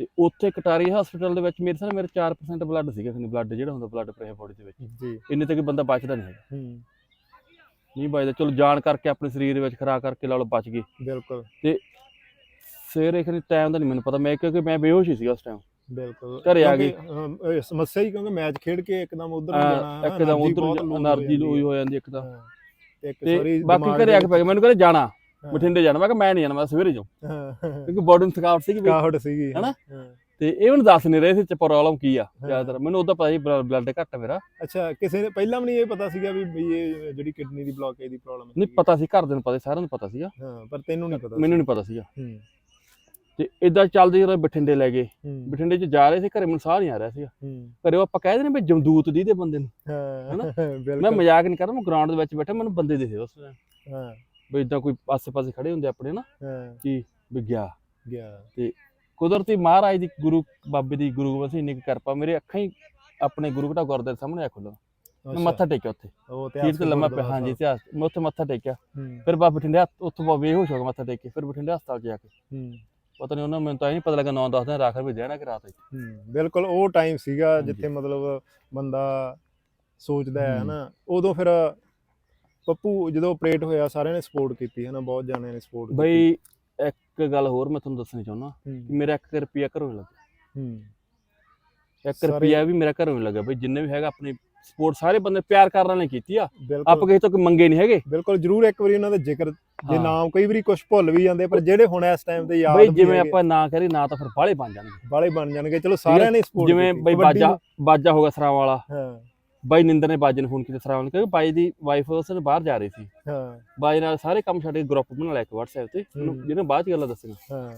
ਤੇ ਉੱਥੇ ਕਟਾਰੀ ਹਸਪੀਟਲ ਦੇ ਵਿੱਚ ਮੇਰੇ ਸਾਹ ਮੇਰੇ 4% ਬਲੱਡ ਸੀਗਾ ਖਨੀ ਬਲੱਡ ਜਿਹੜਾ ਹੁੰਦਾ ਬਲੱਡ ਪ੍ਰੈਸ਼ਰ ਬੋਡੀ ਦੇ ਵਿੱਚ। ਇੰਨੇ ਤੱਕ ਬੰਦਾ ਬਚਦਾ ਨਹੀਂ ਹੈਗਾ। ਹੂੰ। ਨਹੀਂ ਬਚਦਾ ਚਲੋ ਜਾਣ ਕਰਕੇ ਆਪਣੇ ਸਰੀਰ ਦੇ ਵਿੱਚ ਖਰਾ ਕਰਕੇ ਲਾ ਬਚ ਗਏ ਬਿਲਕੁਲ। ਤੇ ਸਵੇਰੇ ਖਨੀ ਟਾਈਮ ਦਾ ਨਹੀਂ ਮੈਨੂੰ ਪਤਾ ਮੈਂ ਕਿਉਂਕਿ ਮੈਂ ਬੇਹੋਸ਼ ਹੀ ਸੀਗਾ ਉਸ ਟਾਈਮ ਬਿਲਕੁਲ। ਘਰੇ ਆ ਗਈ। ਸਮੱਸਿਆ ਹੀ ਕਿਉਂਕਿ ਮੈਚ ਖੇਡ ਕੇ ਇੱਕਦਮ ਉਧਰ ਜਾਣਾ ਇੱਕਦਮ ਉਧਰ એનર્ਜੀ ਲੋਈ ਹੋ ਜਾਂਦੀ ਇੱਕਦਮ। ਇੱਕ ਸੌਰੀ ਬਾਕੀ ਘਰੇ ਆ ਕੇ ਪੈ ਗਿਆ ਮੈਨੂੰ ਕਹਿੰਦੇ ਜਾਣਾ। ਬਠਿੰਡੇ ਜਾਣਾ। ਮੈਂ ਕਿਹਾ ਮੈਂ ਨਹੀਂ ਜਾਣਾ ਮੈਂ ਸਵੇਰੇ ਜਾਉਂ ਕਿਉਂਕਿ ਬੋਡੀ ਨੂੰ ਥਕਾਵਟ ਸੀਗੀ ਕਾਹਟ ਸੀਗੀ। ਹਨਾ? ਤੇ ਇਹ ਮੈਨੂੰ ਦੱਸ ਨਹੀਂ ਰਹੇ ਸੀ ਚ ਪ੍ਰੋਬਲਮ ਕੀ ਆ। ਜ਼ਿਆਦਾਤਰ। ਮੈਨੂੰ ਉਦੋਂ ਪਤਾ ਸੀ ਬਲੱਡ ਘੱਟ ਮੇਰਾ। ਅੱਛਾ ਕਿਸੇ ਨੇ ਪਹਿਲਾਂ ਵੀ ਨਹੀਂ ਇਹ ਪਤਾ ਸੀਗਾ ਵੀ ਇਹ ਜਿਹੜੀ ਕਿਡਨੀ ਦੀ ਬਲੌਕੇਜ ਦੀ ਪ੍ਰੋਬਲਮ ਨਹੀਂ ਪਤਾ ਸੀ ਘਰ ਦੇ ਨੂੰ ਪਤਾ ਸਾਰਿਆਂ ਨੂੰ ਪਤਾ ਸੀਗਾ। ਹਾਂ ਪਰ ਤੈਨੂੰ ਨਹੀਂ ਪਤਾ ਮੈਨੂੰ ਨਹੀਂ ਪਤਾ ਸੀਗਾ। ਤੇ ਇਦਾਂ ਚੱਲਦੇ ਜਦੋਂ ਬਠਿੰਡੇ ਲੈ ਗਏ ਬਠਿੰਡੇ 'ਚ ਜਾ ਰਹੇ ਸੀ ਘਰੇ ਮੈਨੂੰ ਸਾਹ ਨਹੀਂ ਆ ਰਿਹਾ ਸੀਗਾ। ਘਰੇ ਉਹ ਆਪਾਂ ਕਹਿ ਦਿੰਦੇ ਵੀ ਜਮਦੂਤ ਦੀ ਦੇ ਬੰਦੇ ਨੂੰ। ਹਾਂ ਹਨਾ? ਮੈਂ ਮਜ਼ਾਕ ਨਹੀਂ ਕਰਦਾ ਮੈਂ ਗਰਾਊਂਡ ਦੇ ਵਿੱਚ ਬੈਠਾ ਮੈਨੂੰ ਬੰਦੇ ਦਿਸੇ ਉਸ ਹਾਂ। ਵੀ ਇਦਾਂ ਕੋਈ ਆਸੇ-ਪਾਸੇ ਖੜੇ ਹੁੰਦੇ ਆਪਣੇ ਨਾ ਹਾਂ। ਵੀ ਗਿਆ। ਗਿਆ। ਕੁਦਰਤੀ ਮਹਾਰਾਜ ਦੀ ਗੁਰੂ ਬਾਬੇ ਦੀ ਗੁਰੂ ਗੋਬਿੰਦ ਸਿੰਘ ਕੁ ਕਿਰਪਾ ਮੇਰੇ ਅੱਖਾਂ ਹੀ ਆਪਣੇ ਗੁਰੂ ਘਟਾ ਗੁਰਦੁਆਰੇ ਸਾਹਮਣੇ ਆ ਖੁੱਲ੍ਹ ਮੈਂ ਮੱਥਾ ਟੇਕਿਆ ਉੱਥੇ। ਉਹ ਤੇ ਲੰਮਾ ਪਿਆ ਹਾਂਜੀ ਇਤਿਹਾਸ ਮੈਂ ਉੱਥੇ ਮੱਥਾ ਟੇਕਿਆ। ਫਿਰ ਬਾ ਬਠਿੰਡੇ ਉੱਥੋਂ ਬਾ ਬੇਹੋਸ਼ ਹੋ ਗਿਆ ਮੱਥਾ ਟੇਕ ਕੇ ਫਿਰ ਬਠਿੰਡੇ ਹਸਪਤਾਲ ਜਾ ਕੇ। ਹੂੰ। ਪਤਾ ਨਹੀਂ ਉਹਨਾਂ ਮੈਨੂੰ ਤਾਂ ਇਹ ਨਹੀਂ ਪਤਾ ਲੱਗਾ 9-10 ਦਿਨ ਰਾਖਰ ਵੀ ਰਹਿਣਾ ਕਿ ਰਾਤ ਵਿੱਚ। ਹੂੰ ਬਿਲਕੁਲ ਉਹ ਟਾਈਮ ਸੀਗਾ। ਜਿੱਥੇ ਮਤਲਬ ਬੰਦਾ ਸੋਚਦਾ ਹੈ ਹੂੰ। ਨਾ ਉਦੋਂ ਫਿਰ ਪੱਪੂ ਜਦੋਂ ਆਪਰੇਟ ਹੋਇਆ ਸਾਰਿਆਂ ਨੇ ਸਪੋਰਟ ਕੀਤੀ ਹੈ ਨਾ ਬਹੁਤ ਜਾਣਿਆਂ ਨੇ ਸਪੋਰਟ ਬਈ ਇੱਕ ਗੱਲ ਹੋਰ ਮੈਂ ਤੁਹਾਨੂੰ ਦੱਸਣੀ ਚਾਹੁੰਦਾ। ਕਿ ਮੇਰਾ 1 ਰੁਪਿਆ ਘਰੋਂ ਲੱਗਾ ਹੂੰ। 1 ਸਾਰੇ- ਰੁਪਿਆ ਵੀ ਮੇਰਾ ਘਰੋਂ ਲੱਗਾ ਬਈ ਜਿੰਨੇ ਵੀ ਹੈਗਾ ਆਪਣੀ ਸਪੋਰਟ ਸਾਰੇ ਬੰਦੇ ਪਿਆਰ ਕਰਨ ਵਾਲੇ ਕੀਤੀ ਆ। ਆਪਾਂ ਕਿਸੇ ਤੋਂ ਕੋਈ ਮੰਗੇ ਨਹੀਂ ਹੈਗੇ। ਬਿਲਕੁਲ ਜਰੂਰ ਇੱਕ ਵਾਰੀ ਉਹਨਾਂ ਦਾ ਜ਼ਿਕਰ ਜੇ। ਨਾਮ ਕਈ ਵਾਰੀ ਕੁਝ ਭੁੱਲ ਵੀ ਜਾਂਦੇ ਪਰ ਜਿਹੜੇ ਹੁਣ ਇਸ ਟਾਈਮ ਤੇ ਯਾਦ ਬਈ ਜਿਵੇਂ ਹੈਗੇ, ਆਪਾਂ ਨਾ ਕਰੀ ਨਾ ਤਾਂ ਫਿਰ ਬਾਲੇ ਬਣ ਜਾਣਗੇ। ਵਾਲੇ ਬਣ ਜਾਣਗੇ। ਚਲੋ ਸਾਰਿਆਂ ਨੇ ਸਪੋਰਟ ਜਿਵੇਂ ਬਈ ਬਾਜਾ ਬਾਜਾ ਹੋ ਗਿਆ ਸਰਾਂ ਵਾਲਾ ਹਾਂ। ਬਾਈ ਨਿੰਦਰ ਨੇ ਬਾਜੇ ਨੂੰ ਫੋਨ ਕੀਤਾ ਸਰਾਂ ਵਾਲੇ ਕਿਉਂਕਿ ਬਾਈ ਦੀ ਵਾਈਫ ਉਸ ਨੇ ਬਾਹਰ ਜਾ ਰਹੀ ਸੀ। ਹਾਂ। ਬਾਈ ਨਾਲ ਸਾਰੇ ਕੰਮ ਛੱਡ ਕੇ ਗਰੁੱਪ ਬਣਾ ਲਿਆ ਇੱਕ WhatsApp ਤੇ। ਉਹਨੂੰ। ਜਿਹਨੇ ਬਾਅਦ ਚ ਗੱਲਾਂ ਦੱਸੀਆਂ। ਹਾਂ।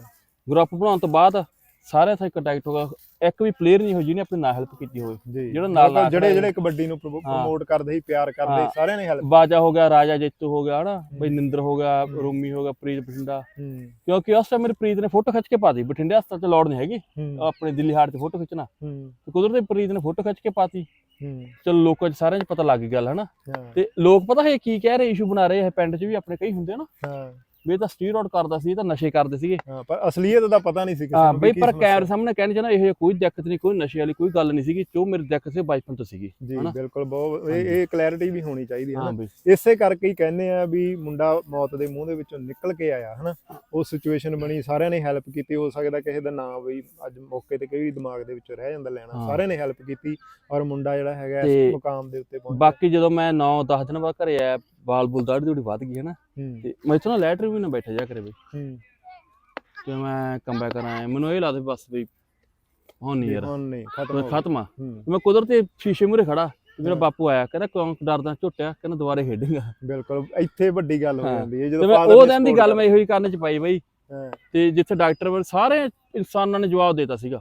ਗਰੁੱਪ ਬਣਾਉਣ ਤੋਂ ਬਾਅਦ ਸਾਰਿਆਂ ਨਾਲ ਕੰਟੈਕਟ ਹੋ ਗਿਆ। ਇੱਕ ਵੀ ਪਲੇਅਰ ਨਹੀਂ ਹੋਈ ਜਿਹਨੇ ਆਪਣੀ ਨਾ ਹੈਲਪ ਕੀਤੀ ਹੋਵੇ। ਜਿਹੜਾ ਨਾਲ ਨਾਲ ਜਿਹੜੇ ਜਿਹੜੇ ਕਬੱਡੀ ਨੂੰ ਪ੍ਰਮੋਟ ਕਰਦੇ ਸੀ ਪਿਆਰ ਕਰਦੇ ਹਾਂ। ਸਾਰਿਆਂ ਨੇ ਹੈਲਪ ਬਾਜਾ ਹੋ ਗਿਆ ਰਾਜਾ ਜੇਤੂ ਹੋ ਗਿਆ ਹਨਾ? ਬਈ ਹੂੰ। ਨਿੰਦਰ ਹੋ ਗਿਆ ਹੂੰ। ਰੋਮੀ ਹੋ ਗਿਆ ਪ੍ਰੀਤ ਬਠਿੰਡਾ। ਹੂੰ। ਕਿਉਂਕਿ ਉਸ ਟਾਈਮ ਮੇਰੀ ਪ੍ਰੀਤ ਨੇ ਫੋਟੋ ਖਿੱਚ ਕੇ ਪਾਤੀ। ਬਠਿੰਡੇ ਹਸਪਤਾਲ ਚ ਲੋੜ ਨਹੀਂ ਹੈਗੀ। ਹੂੰ। ਆਪਣੇ ਦਿੱਲੀ ਹਾਰਟ ਤੇ ਫੋਟੋ ਖਿੱਚਣਾ। ਹੂੰ। ਤੇ ਕੁਦਰਤੀ ਪ੍ਰੀਤ ਨੇ ਫੋਟੋ ਖਿੱਚ ਕੇ ਪਾਤੀ। ਹੂੰ। ਚਲੋ ਲੋਕਾਂ 'ਚ ਸਾਰਿਆਂ 'ਚ ਪਤਾ ਲੱਗ ਗਿਆ ਗੱਲ ਹਨਾ? ਹਾਂ। ਤੇ ਲੋਕ ਪਤਾ ਹੈ ਕੀ ਕਹਿ ਰਹੇ ਇਸ਼ੂ ਬਣਾ ਰਹੇ ਹੈ ਪਿੰਡ 'ਚ ਵੀ ਆਪਣੇ ਕਈ ਹੁੰਦੇ ਨਾ। ਹਾਂ। ਵੀ ਇਹ ਤਾਂ ਸਟੀਰੋਇਡ ਕਰਦਾ ਸੀ ਇਹ ਤਾਂ ਨਸ਼ੇ ਕਰਦੇ ਸੀਗੇ। ਹਾਂ ਪਰ ਅਸਲੀਅਤ ਦਾ ਪਤਾ ਨਹੀਂ ਸੀ ਕਿਸੇ ਹਾਂ ਨੂੰ ਬਈ ਵੀ ਪਰ ਕੈਮਰੇ ਸਾਹਮਣੇ ਕਹਿਣ ਚਾਹਨਾ ਇਹ ਕੋਈ ਦਿੱਕਤ ਨਹੀਂ ਕੋਈ ਨਸ਼ੇ ਵਾਲੀ ਕੋਈ ਗੱਲ ਨਹੀਂ ਸੀਗੀ ਜੋ ਮੇਰੀ ਦਿੱਕਤ ਸੀ ਬਚਪਨ ਤੋਂ ਸੀਗੀ ਜੀ? ਬਿਲਕੁਲ ਬਹੁਤ ਇਹ। ਇਹ ਕਲੈਰਿਟੀ ਵੀ ਹੋਣੀ ਚਾਹੀਦੀ ਹੈ ਹਾਂ ਨਾ ਬਈ। ਇਸੇ ਕਰਕੇ ਹੀ ਕਹਿੰਦੇ ਆ ਵੀ ਮੁੰਡਾ ਮੌਤ ਦੇ ਮੂੰਹ ਦੇ ਵਿੱਚੋਂ ਨਿਕਲ ਕੇ ਆਇਆ ਹਨਾ? ਉਹ ਸਿਚੁਏਸ਼ਨ ਬਣੀ ਸਾਰਿਆਂ ਨੇ ਹੈਲਪ ਕੀਤੀ ਹੋ ਸਕਦਾ ਕਿਸੇ ਦਾ ਨਾਂ ਬਈ ਅੱਜ ਮੌਕੇ ਤੇ ਕਈ ਦਿਮਾਗ ਦੇ ਵਿੱਚੋਂ ਰਹਿ ਜਾਂਦਾ ਲੈਣਾ। ਸਾਰਿਆਂ ਨੇ ਹੈਲਪ ਕੀਤੀ ਔਰ ਮੁੰਡਾ ਜਿਹੜਾ ਹੈਗਾ ਇਸ ਮੁਕਾਮ ਦੇ ਉੱਤੇ ਪਹੁੰਚਿਆ। ਬਾਕੀ ਜਦੋਂ ਮੈਂ 9-10 ਦਿਨ ਬਾਅਦ ਘਰੇ ਆਇਆ ਬਾਲ ਬੁਲ ਦਾੜੀ ਦੂੜੀ ਵੱਧ ਗਈ ਹੂੰ ਤੇ ਮੈਂ ਇੱਥੋਂ ਨਾ ਲੈਟਰ ਵੀ ਨਾ ਬੈਠਾ ਜਾ ਕਰੇ ਬਈ। ਹੂੰ। ਤੇ ਮੈਂ ਕੰਬੈ ਕਰਾਂ ਮੈਨੂੰ ਇਹ ਲੱਗਦਾ ਬਸ ਬਈ ਹੁਣ ਨਹੀਂ ਯਾਰ। ਹੁਣ ਨਹੀਂ ਖਤਮ ਆ। ਮੈਂ ਕੁਦਰਤੀ ਸ਼ੀਸ਼ੇ ਮੂਰੇ ਖੜਾ ਮੇਰਾ। ਬਾਪੂ ਆਇਆ ਕਹਿੰਦਾ ਕਿਉਂ ਡਰਦਾ ਝੁੱਟਿਆ ਕਹਿੰਦਾ ਦੁਬਾਰੇ ਖੇਡੇਗਾ। ਬਿਲਕੁਲ ਇੱਥੇ ਵੱਡੀ ਗੱਲ ਹੋ। ਜਾਂਦੀ ਹੈ ਜਦੋਂ ਉਹ ਨੇ ਦਿਨ ਦੀ ਗੱਲ ਮੈਂ ਇਹੋ ਹੀ ਕਰਨ ਚ ਪਾਈ ਬਈ। ਤੇ ਜਿੱਥੇ ਡਾਕਟਰ ਵੱਲ ਸਾਰੇ ਇਨਸਾਨਾਂ ਨੇ ਜਵਾਬ ਦਿੱਤਾ ਸੀਗਾ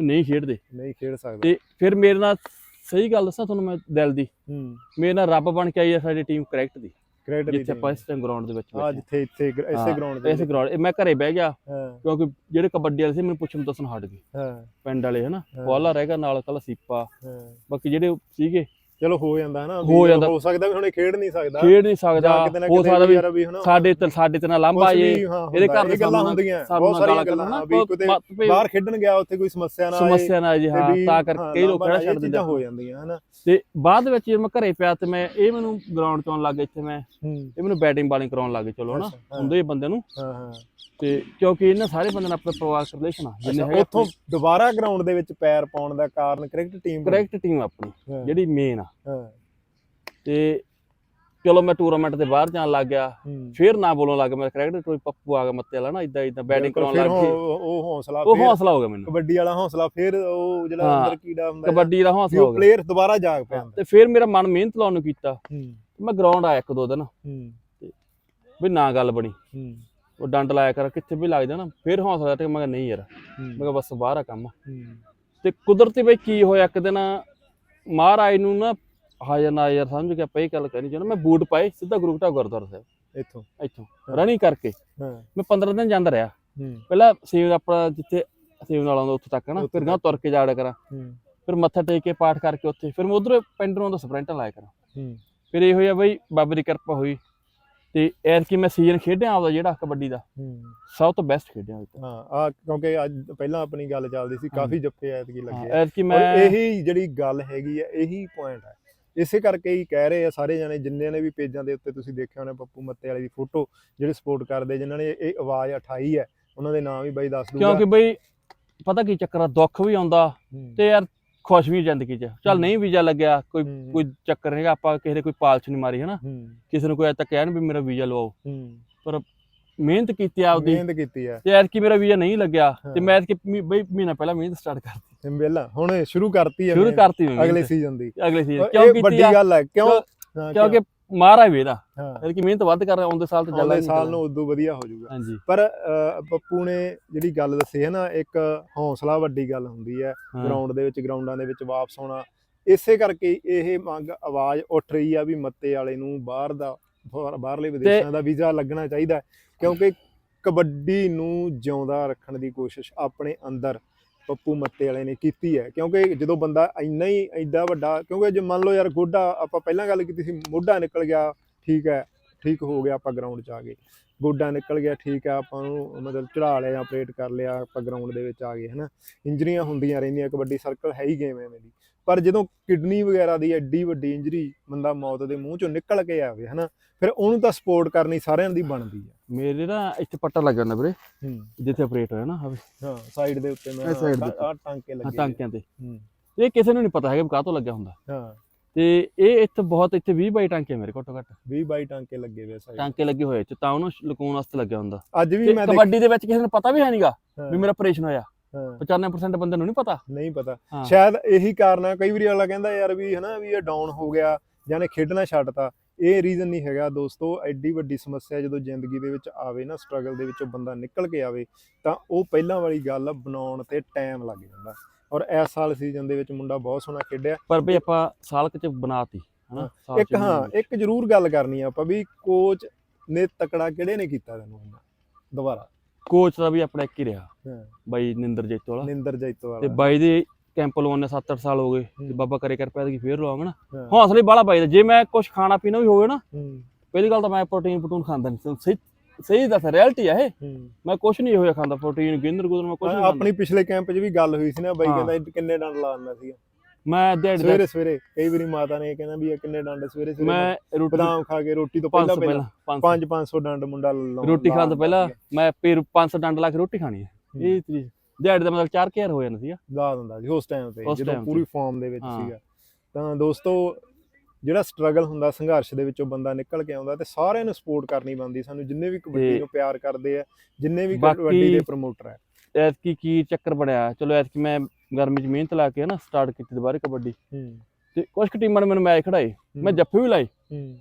ਨਹੀਂ ਖੇਡਦੇ। ਨਹੀਂ ਖੇਡ ਸਕਦਾ। ਤੇ ਫਿਰ ਮੇਰੇ ਨਾਲ ਸਹੀ ਗੱਲ ਦੱਸਾਂ ਤੁਹਾਨੂੰ ਮੈਂ ਦਿਲ ਦੀ। ਹੂੰ। ਮੇਰੇ ਨਾਲ ਰੱਬ ਬਣ ਕੇ ਆਈ ਆ ਸਾਡੀ ਟੀਮ ਕਰੈਕਟ ਦੀ। ਕ੍ਰਿਕਟ ਦੀ ਜਿੱਥੇ ਆਪਾਂ ਇਸ ਟਾਈਮ ਗਰਾਊਂਡ ਦੇ ਵਿੱਚ ਆ ਬੈਠੇ ਜਿੱਥੇ ਇੱਥੇ ਇਸੇ ਹਾਂ, ਗਰਾਊਂਡ ਦੇ ਇਸੇ ਗਰਾਊਂਡ ਮੈਂ ਘਰੇ ਬਹਿ ਗਿਆ ਹਾਂ। ਕਿਉਂਕਿ ਜਿਹੜੇ ਕਬੱਡੀ ਵਾਲੇ ਸੀ ਮੈਨੂੰ ਪੁੱਛਣ ਦੱਸਣ ਹਟ ਗਏ। ਹਾਂ। ਪਿੰਡ ਵਾਲੇ ਹਨਾ? ਹਾਂ। ਬੋਲਾ ਰਹਿ ਗਿਆ ਨਾਲ ਕੱਲ ਸੀਪਾ। ਹਾਂ। ਬਾਕੀ ਜਿਹੜੇ ਸੀਗੇ ਚਲੋ ਹੋ ਜਾਂਦਾ ਹਨਾ ਹੋ ਜਾਂਦਾ। ਹੋ ਸਕਦਾ ਵੀ ਹੁਣ ਇਹ ਖੇਡ ਨਹੀਂ ਸਕਦਾ। ਖੇਡ ਨਹੀਂ ਸਕਦਾ ਜਾਂ ਹੋ ਸਕਦਾ ਵੀ ਸਾਡੇ ਤੇ ਸਾਡੇ ਤੇ ਨਾ ਲਾਂਭਾ ਜੇ ਇਹਦੇ ਹੁੰਦਾ, ਘਰ ਦੇ ਗੱਲਾਂ ਹੁੰਦੀਆਂ ਬਹੁਤ ਸਾਰੀਆਂ ਗੱਲਾਂ ਵੀ ਕਿਤੇ ਬਾਹਰ ਖੇਡਣ ਗਿਆ ਉੱਥੇ ਕੋਈ ਸਮੱਸਿਆ ਨਾ ਆਏ ਸਮੱਸਿਆ ਨਾ ਜੀ ਹਾਂ ਤਾਂ ਕਰਕੇ ਕਈ ਲੋਕ ਖੜਾ ਛੱਡ ਦਿੰਦੇ ਹੋ ਜਾਂਦੀਆਂ ਹਨਾ। ਤੇ ਬਾਅਦ ਵਿੱਚ ਜਦੋਂ ਮੈਂ ਘਰੇ ਪਿਆ ਤੇ ਮੈਂ ਇਹ ਮੈਨੂੰ ਗਰਾਊਂਡ ਚ ਆਉਣ ਲੱਗ ਗਿਆ ਇੱਥੇ ਮੈਂ। ਇਹ ਮੈਨੂੰ ਬੈਟਿੰਗ ਬਾਲਿੰਗ ਕਰਾਉਣ ਲੱਗ ਗਏ ਚਲੋ ਹਨਾ ਹੁੰਦੇ ਹੀ ਬੰਦੇ ਨੂੰ। ਹਾਂ ਹਾਂ। ਤੇ ਕਿਉਂਕਿ ਇਹਨਾਂ ਸਾਰੇ ਬੰਦੇ ਨਾਲ ਆਪਣੇ ਪਰਿਵਾਰ ਰਿਲੇਸ਼ਨ ਆ ਜਿੰਨੇ ਹੈਗੇ ਉੱਥੋਂ ਦੁਬਾਰਾ ਗਰਾਊਂਡ ਦੇ ਵਿੱਚ ਪੈਰ ਪਾਉਣ ਦਾ ਕਾਰਨ ਕ੍ਰਿਕਟ ਟੀਮ ਕਰੈਕਟ ਟੀਮ ਆਪਣੀ ਜਿਹੜੀ ਮੇਨ ਆ। ਹਾਂ। ਤੇ ਚਲੋ ਮੈਂ ਟੂਰਨਾਮੈਂਟ ਦੇ ਬਾਹਰ ਜਾਣ ਲੱਗ ਗਿਆ। ਹੂੰ। ਫਿਰ ਨਾ ਬੋਲਣ ਲੱਗ ਗਿਆ ਮੈਂ ਕ੍ਰਿਕਟ ਕੋਈ ਪੱਪੂ ਆ ਗਿਆ ਮੱਤੇ ਵਾਲਾ ਨਾ ਇਦਾਂ ਇਦਾਂ ਬੈਟਿੰਗ ਬਿਲਕੁਲ, ਕਰਾਉਣ ਫਿਰ ਲੱਗ ਉਹ ਉਹ ਹੌਸਲਾ ਉਹ ਫਿਰ ਹੌਸਲਾ ਹੋ ਗਿਆ ਮੈਨੂੰ। ਕਬੱਡੀ ਵਾਲਾ ਹੌਸਲਾ ਫਿਰ ਉਹ ਜਿਹੜਾ ਹਾਂ, ਅੰਦਰ ਕੀੜਾ ਹੁੰਦਾ ਕਬੱਡੀ ਦਾ ਹੌਸਲਾ ਹੋ ਗਿਆ। ਪਲੇਅਰ ਦੁਬਾਰਾ ਜਾਗ ਪਿਆ ਤੇ ਫਿਰ ਮੇਰਾ ਮਨ ਮਿਹਨਤ ਲਾਉਣ ਨੂੰ ਕੀਤਾ। ਹੂੰ। ਮੈਂ ਗਰਾਊਂਡ ਆਇਆ ਇੱਕ ਦੋ ਦਿਨ। ਹੂੰ। ਵੀ ਨਾ ਗੱਲ ਬਣੀ। ਹੂੰ। ਉਹ ਡੰਡ ਲਾਇਆ ਕਰ ਕਿੱਥੇ ਵੀ ਲੱਗ ਜਾਣਾ ਫਿਰ ਹੌਸਲਾ ਤੇ ਮੈਂ ਕਿਹਾ ਨਹੀਂ ਯਾਰ। ਮੈਂ ਹੂੰ ਕਿਹਾ ਬਸ ਬਾਹਰ ਆ ਕੰਮ। ਹੂੰ। ਤੇ ਕੁਦਰਤੀ ਬਈ ਕੀ ਹੋਇਆ ਇੱਕ ਦਿਨ ਮਹਾਰਾਜ ਨੂੰ ਨਾ ਹਾਜ਼ਰ ਨਾ ਹਾਜ਼ਰ ਸਮਝ ਕੇ ਇਹ ਗੱਲ ਕਹਿਣੀ ਚਾਹੁੰਦਾ ਮੈਂ ਬੂਟ ਪਾਏ ਸਿੱਧਾ ਗੁਰੂ ਘਟਾ ਗੁਰਦੁਆਰਾ ਸਾਹਿਬ। ਇੱਥੋਂ? ਇੱਥੋਂ। ਰਨਿੰਗ ਕਰਕੇ। ਮੈਂ 15 ਦਿਨ ਜਾਂਦਾ ਰਿਹਾ। ਪਹਿਲਾਂ ਸੇਵ ਆਪਣਾ ਜਿੱਥੇ ਸੇਵ ਨਾਲ ਆਉਂਦਾ ਉੱਥੇ ਤੱਕ ਨਾ। ਫਿਰ ਗਾਂ ਤੁਰ ਕੇ ਜਾੜਿਆ ਕਰਾਂ। ਫਿਰ ਮੱਥਾ ਟੇਕ ਕੇ ਪਾਠ ਕਰਕੇ ਉੱਥੇ। ਫਿਰ ਮੈਂ ਉਧਰ ਪਿੰਡ ਨੂੰ ਦਾ ਸਪ੍ਰਿੰਟ ਲਾਇਆ ਕਰਾਂ। ਫਿਰ ਇਹ ਹੋਇਆ ਬਈ ਬਾਬੇ ਦੀ ਕਿਰਪਾ ਹੋਈ। ਤੇ ਐਤਕੀ ਮੈਂ ਸੀਜ਼ਨ ਖੇਡਿਆ ਆਪਦਾ ਜਿਹੜਾ ਕਬੱਡੀ ਦਾ। ਸਭ ਤੋਂ ਬੈਸਟ ਖੇਡਿਆ। ਹਾਂ ਆ ਕਿਉਂਕਿ ਅੱਜ ਪਹਿਲਾਂ ਆਪਣੀ ਗੱਲ ਚੱਲਦੀ ਸੀ ਕਾਫੀ ਜੱਫੇ ਐਤਕੀ ਲੱਗੇ ਐਤਕੀ ਮੈਂ ਇਹੀ ਜਿਹੜੀ ਗੱਲ ਹੈਗੀ ਆ ਇਹੀ ਪੁਆਇੰਟ ਹੈ ਇਸੇ ਕਰਕੇ ਹੀ ਕਹਿ ਰਹੇ ਆ ਸਾਰੇ ਜਣੇ ਜਿੰਨੇ ਨੇ ਵੀ ਪੇਜਾਂ ਦੇ ਉੱਤੇ ਤੁਸੀਂ ਦੇਖਿਆ ਹੋਣਾ ਪੱਪੂ ਮੱਤੇ ਵਾਲੇ ਦੀ ਫੋਟੋ ਜਿਹੜੇ ਸਪੋਰਟ ਕਰਦੇ ਜਿਨ੍ਹਾਂ ਨੇ ਇਹ ਆਵਾਜ਼ ਉਠਾਈ ਹੈ ਉਹਨਾਂ ਦੇ ਨਾਮ ਵੀ ਬਾਈ ਦੱਸ ਦੂਗਾ। ਕਿਉਂਕਿ ਬਈ ਪਤਾ ਕੀ ਚੱਕਰ ਆ ਦੁੱਖ ਵੀ ਆਉਂਦਾ ਤੇ ਯਾਰ ਖੁਸ਼ ਵੀ ਜ਼ਿੰਦਗੀ 'ਚ। ਚੱਲ। ਨਹੀਂ ਵੀਜ਼ਾ ਲੱਗਿਆ ਕੋਈ ਹੂੰ, ਕੋਈ ਚੱਕਰ ਨਹੀਂ ਹੈਗਾ ਆਪਾਂ ਕਿਸੇ ਦੇ ਕੋਈ ਪਾਲਚ ਨਹੀਂ ਮਾਰੀ ਹਨਾ? ਹੂੰ। ਕਿਸੇ ਨੂੰ ਕੋਈ ਐ ਤਾਂ ਕਹਿਣ ਵੀ ਮੇਰਾ ਵੀਜ਼ਾ ਲਵਾਓ। ਹੂੰ। ਮਿਹਨਤ ਕੀਤੀ ਆਪਦੀ। ਮਿਹਨਤ ਕੀਤੀ ਹੈ ਤੇ ਐਤਕੀ ਮੇਰਾ ਵੀਜ਼ਾ ਨਹੀਂ ਲੱਗਿਆ। ਤੇ ਮੈਂ ਐਤਕੀ ਮੀ- ਬਈ ਮਹੀਨਾ ਪਹਿਲਾਂ ਮਿਹਨਤ ਸਟਾਰਟ ਕਰਤੀ। ਪਹਿਲਾਂ ਹੁਣ ਇਹ ਸ਼ੁਰੂ ਕਰਤੀ ਹੈ ਸ਼ੁਰੂ ਮਿਹਨਤ, ਕਰਤੀ ਮੈਂ ਅਗਲੇ ਮਿਹਨਤ। ਸੀਜ਼ਨ ਦੀ। ਅਗਲੇ ਸੀਜ਼ਨ ਕਿਉਂ ਇਹ ਕੀਤੀ ਵੱਡੀ ਆ? ਗੱਲ ਹੈ ਕਿਉਂ ਹਾਂ, ਕਿਉਂਕਿ ਮਹਾਰਾਜ ਵੇਦਾ ਹਾਂ। ਐਤਕੀ ਮਿਹਨਤ ਵੱਧ ਕਰ ਆਉਂਦੇ ਸਾਲ ਤੇ ਅਗਲੇ ਜ਼ਿਆਦਾ ਸਾਲ ਨੂੰ ਉਦੋਂ ਵਧੀਆ ਹੋ ਜਾਊਗਾ। ਹਾਂਜੀ। ਪਰ ਪੱਪੂ ਨੇ ਜਿਹੜੀ ਗੱਲ ਦੱਸੀ ਹੈ ਨਾ ਇੱਕ ਹੌਸਲਾ ਵੱਡੀ ਗੱਲ ਹੁੰਦੀ ਹੈ ਹਾਂ। ਗਰਾਊਂਡ ਦੇ ਵਿੱਚ ਗਰਾਊਂਡਾਂ ਦੇ ਵਿੱਚ ਵਾਪਸ ਆਉਣਾ। ਇਸੇ ਕਰਕੇ ਇਹ ਮੰਗ ਆਵਾਜ਼ ਉੱਠ ਰਹੀ ਆ ਵੀ ਮੱਤੇ ਵਾਲੇ ਨੂੰ ਬਾਹਰ ਦਾ ਬਾਹਰ- ਬਾਹਰਲੇ ਵਿਦੇਸ਼ਾਂ ਦਾ ਵੀਜ਼ਾ ਲੱਗਣਾ ਚਾਹੀਦਾ ਹੈ। ਕਿਉਂਕਿ ਕਬੱਡੀ ਨੂੰ ਜਿਉਂਦਾ ਰੱਖਣ ਦੀ ਕੋਸ਼ਿਸ਼ ਆਪਣੇ ਅੰਦਰ ਪੱਪੂ ਮੱਤੇ ਵਾਲੇ ਨੇ ਕੀਤੀ ਹੈ। ਕਿਉਂਕਿ ਜਦੋਂ ਬੰਦਾ ਇੰਨਾ ਹੀ ਐਡਾ ਵੱਡਾ, ਕਿਉਂਕਿ ਜੇ ਮੰਨ ਲਓ ਯਾਰ ਗੋਡਾ ਆਪਾਂ ਪਹਿਲਾਂ ਗੱਲ ਕੀਤੀ ਸੀ, ਮੋਢਾ ਨਿਕਲ ਗਿਆ, ਠੀਕ ਹੈ, ਠੀਕ ਹੋ ਗਿਆ ਆਪਾਂ ਗਰਾਊਂਡ 'ਚ ਆ ਗਏ। ਗੋਡਾ ਨਿਕਲ ਗਿਆ, ਠੀਕ ਹੈ, ਆਪਾਂ ਨੂੰ ਮਤਲਬ ਚੜਾ ਲਿਆ ਆਪਰੇਟ ਕਰ ਲਿਆ, ਆਪਾਂ ਗਰਾਊਂਡ ਦੇ ਵਿੱਚ ਆ ਗਏ, ਹਨਾ। ਇੰਜਰੀਆਂ ਹੁੰਦੀਆਂ ਰਹਿੰਦੀਆਂ, ਕਬੱਡੀ ਸਰਕਲ ਹੈ ਹੀ ਗੇਮ ਐਵੇਂ ਦੀ। ਪਰ ਜਦੋਂ ਕਿਡਨੀ ਵਗੈਰਾ ਦੀ ਐਡੀ ਵੱਡੀ ਇੰਜਰੀ ਬੰਦਾ ਮੌਤ ਦੇ ਮੂੰਹ ਚੋਂ ਨਿਕਲ ਕੇ ਆਵੇ ਹਨਾ ਫਿਰ ਉਹਨੂੰ ਤਾਂ ਸਪੋਰਟ ਕਰਨੀ ਸਾਰਿਆਂ ਦੀ ਬਣਦੀ ਹੈ ਮੇਰੇ ਨਾ ਇੱਥੇ ਪੱਟਾ ਲੱਗ ਜਾਂਦਾ ਵੀਰੇ ਹੂੰ। ਜਿੱਥੇ ਆਪਰੇਟ ਹੋਇਆ ਨਾ ਹਾਂ ਸਾਈਡ ਦੇ ਉੱਤੇ ਮੈਂ ਆ ਟਾਂਕੇ ਲੱਗੇ ਟਾਂਕਿਆਂ ਤੇ। ਹੂੰ। ਇਹ ਕਿਸੇ ਨੂੰ ਨਹੀਂ ਪਤਾ ਹੈਗਾ ਕਾਹ ਤੋਂ ਲੱਗਿਆ ਹੁੰਦਾ। ਹਾਂ। ਤੇ ਇਹ ਇੱਥੇ ਬਹੁਤ ਇੱਥੇ 20 ਬਾਈ ਟਾਂਕੇ ਮੇਰੇ ਘੱਟੋ ਘੱਟ। 20 22 ਟਾਂਕੇ ਲੱਗੇ ਵੇ ਸਾਈਡ ਟਾਂਕੇ ਲੱਗੇ ਹੋਏ ਚ ਤਾਂ ਉਹਨੂੰ ਲੁਕਾਉਣ ਵਾਸਤੇ ਲੱਗਿਆ ਹੁੰਦਾ। ਅੱਜ ਵੀ ਤੇ ਮੈਂ ਕਬੱਡੀ ਦੇ ਵਿੱਚ ਕਿਸੇ ਨੂੰ ਪਤਾ ਵੀ ਹੈ ਨਹੀਂਗਾ ਵੀ ਮੇਰਾ ਆਪਰੇਸ਼ਨ ਹੋਇਆ। ਹਾਂ। 95% ਬੰਦੇ ਨੂੰ ਨਹੀਂ ਪਤਾ? ਨਹੀਂ ਪਤਾ। ਹਾਂ। ਸ਼ਾਇਦ ਇਹੀ ਕਾਰਨ ਆ ਕਈ ਵਾਰੀ ਅਗਲਾ ਕਹਿੰਦਾ ਯਾਰ ਵੀ ਹਨਾ ਵੀ ਇਹ ਡਾਊਨ ਹੋ ਗਿਆ ਜਾਂ ਨੇ ਖੇਡਣਾ ਛੱਡਤਾ। ਇਹ ਰੀਜ਼ਨ ਨਹੀਂ ਹੈਗਾ ਦੋਸਤੋ ਐਡੀ ਵੱਡੀ ਸਮੱਸਿਆ ਜਦੋਂ ਜ਼ਿੰਦਗੀ ਦੇ ਵਿੱਚ ਆਵੇ ਨਾ ਸਟਰਗਲ ਦੇ ਵਿੱਚੋਂ ਬੰਦਾ ਨਿਕਲ ਕੇ ਆਵੇ ਤਾਂ ਉਹ ਪਹਿਲਾਂ ਵਾਲੀ ਗੱਲ ਬਣਾਉਣ ਤੇ ਟਾਈਮ ਲੱਗ ਜਾਂਦਾ। ਔਰ ਇਸ ਸਾਲ ਸੀਜ਼ਨ ਦੇ ਵਿੱਚ ਮੁੰਡਾ ਬਹੁਤ ਸੋਹਣਾ ਖੇਡਿਆ। ਪਰ ਵੀ ਆਪਾਂ ਸਾਲਕ ਚ ਬਣਾਤੀ ਹਨਾ ਸਾਲ ਇੱਕ ਚ ਹਾਂ ਇੱਕ ਜ਼ਰੂਰ ਗੱਲ ਕਰਨੀ ਆ ਆਪਾਂ ਵੀ ਕੋਚ ਨੇ ਤਕੜਾ ਕਿਹੜੇ ਨੇ ਕੀਤਾ ਤੈਨੂੰ ਇੰਨਾ? ਦੁਬਾਰਾ। ਕੋਚ ਦਾ ਵੀ ਆਪਣਾ ਇੱਕ ਹੀ ਰਿਹਾ। ਹਾਂ। ਬਾਈ ਨਿੰਦਰ ਜੈਤੋ ਵਾਲਾ ਨਿੰਦਰ ਜੈਤੋ ਤੇ ਵਾਲਾ ਬਾਈ ਦੇ ਕੈਂਪ ਲਵਾਉਣ ਨੇ 7-8 ਸਾਲ ਹੋ ਗਏ। ਤੇ। ਬਾਬਾ ਕਰੇ ਕਰ ਪਿਆ ਕਿ ਫੇਰ ਲਵਾਂਗਾ ਨਾ। ਹੌਸਲੇ ਬਾਲਾ ਬਾਈ ਦਾ। ਜੇ ਮੈਂ ਕੁਝ ਖਾਣਾ ਪੀਣਾ ਵੀ ਹੋਵੇ ਨਾ ਪਹਿਲੀ ਗੱਲ ਤਾਂ ਮੈਂ ਪ੍ਰੋਟੀਨ ਪ੍ਰੋਟੀਨ ਖਾਂਦਾ ਨਹੀਂ ਸਹੀ ਸਹੀ ਦੱਸ ਰਿਐਲਿਟੀ ਆ ਇਹ। ਹੂੰ। ਮੈਂ ਕੁਝ ਨਹੀਂ ਹੋਇਆ ਖਾਂਦਾ। ਪ੍ਰੋਟੀਨ ਗਿੰਦਰ ਗੁੰਦਰ ਮੈਂ ਕੁਝ ਨਹੀਂ ਆਪਣੀ ਪਿਛਲੇ ਕੈਂਪ 'ਚ ਵੀ ਗੱਲ ਹੋਈ ਸੀ ਨਾ ਬਾਈ। ਕਹਿੰਦਾ ਕਿੰਨੇ ਡੰਡ ਲਾ ਦਿੰਦਾ ਸੀ ਮੈਂ ਦਿਹਾੜੀ ਦਾ ਸਵੇਰੇ ਸਵੇਰੇ ਕਈ ਵਾਰੀ ਮਾਤਾ ਨੇ ਕਹਿੰਦਾ ਵੀ ਇਹ ਕਿੰਨੇ ਡੰਡ ਸਵੇਰੇ ਸਵੇਰੇ ਮੈਂ ਰੋਟੀ ਬਦਾਮ ਖਾ ਕੇ ਰੋਟੀ ਤੋਂ ਪਹਿਲਾਂ 500 ਪਹਿਲਾਂ ਪਹਿਲਾਂ 500 5 500 ਡੰਡ ਮੁੰਡਾ ਲਾਉਣ- ਰੋਟੀ ਖਾਣ ਤੋਂ ਪਹਿਲਾਂ ਮੈਂ ਫਿਰ 500 ਡੰਡ ਲਾ ਕੇ ਰੋਟੀ ਖਾਣੀ ਹੈ। ਇਹ ਤਰੀਕ ਦਿਹਾੜੀ ਦਾ ਮਤਲਬ 4 ਘੇਰ ਹੋ ਜਾਂਦਾ ਸੀਗਾ। ਲਾ ਦਿੰਦਾ ਸੀ ਉਸ ਟਾਈਮ ਤੇ ਜਦੋਂ ਪੂਰੀ ਫਾਰਮ ਦੇ ਵਿੱਚ। ਸੀਗਾ। ਤਾਂ ਦੋਸਤੋ ਜਿਹੜਾ ਸਟਰਗਲ ਹੁੰਦਾ ਸੰਘਰਸ਼ ਦੇ ਵਿੱਚੋਂ ਬੰਦਾ ਨਿਕਲ ਕੇ ਆਉਂਦਾ ਤੇ ਸਾਰਿਆਂ ਨੂੰ ਸਪੋਰਟ ਕਰਨੀ ਬਣਦੀ ਸਾਨੂੰ ਜਿੰਨੇ ਵੀ ਕਬੱਡੀ ਨੂੰ ਪਿਆਰ ਕਰਦੇ ਆ ਜਿੰਨੇ ਵੀ ਕਬੱਡੀ ਦੇ ਪ੍ਰਮੋਟਰ ਆ। ਐਤਕੀ ਕੀ ਚੱਕਰ ਬਣਿਆ? ਚਲੋ ਐਤਕੀ ਮੈਂ ਗਰਮੀ 'ਚ ਮਿਹਨਤ ਲਾ ਕੇ ਨਾ ਸਟਾਰਟ ਕੀਤੀ ਦੁਬਾਰੇ ਕਬੱਡੀ। ਹੂੰ। ਤੇ ਕੁਝ ਕੁ ਟੀਮਾਂ ਨੇ ਮੈਨੂੰ ਮੈਚ ਖੜਾਏ ਮੈਂ ਜੱਫੇ ਵੀ ਲਾਏ। ਹੂੰ।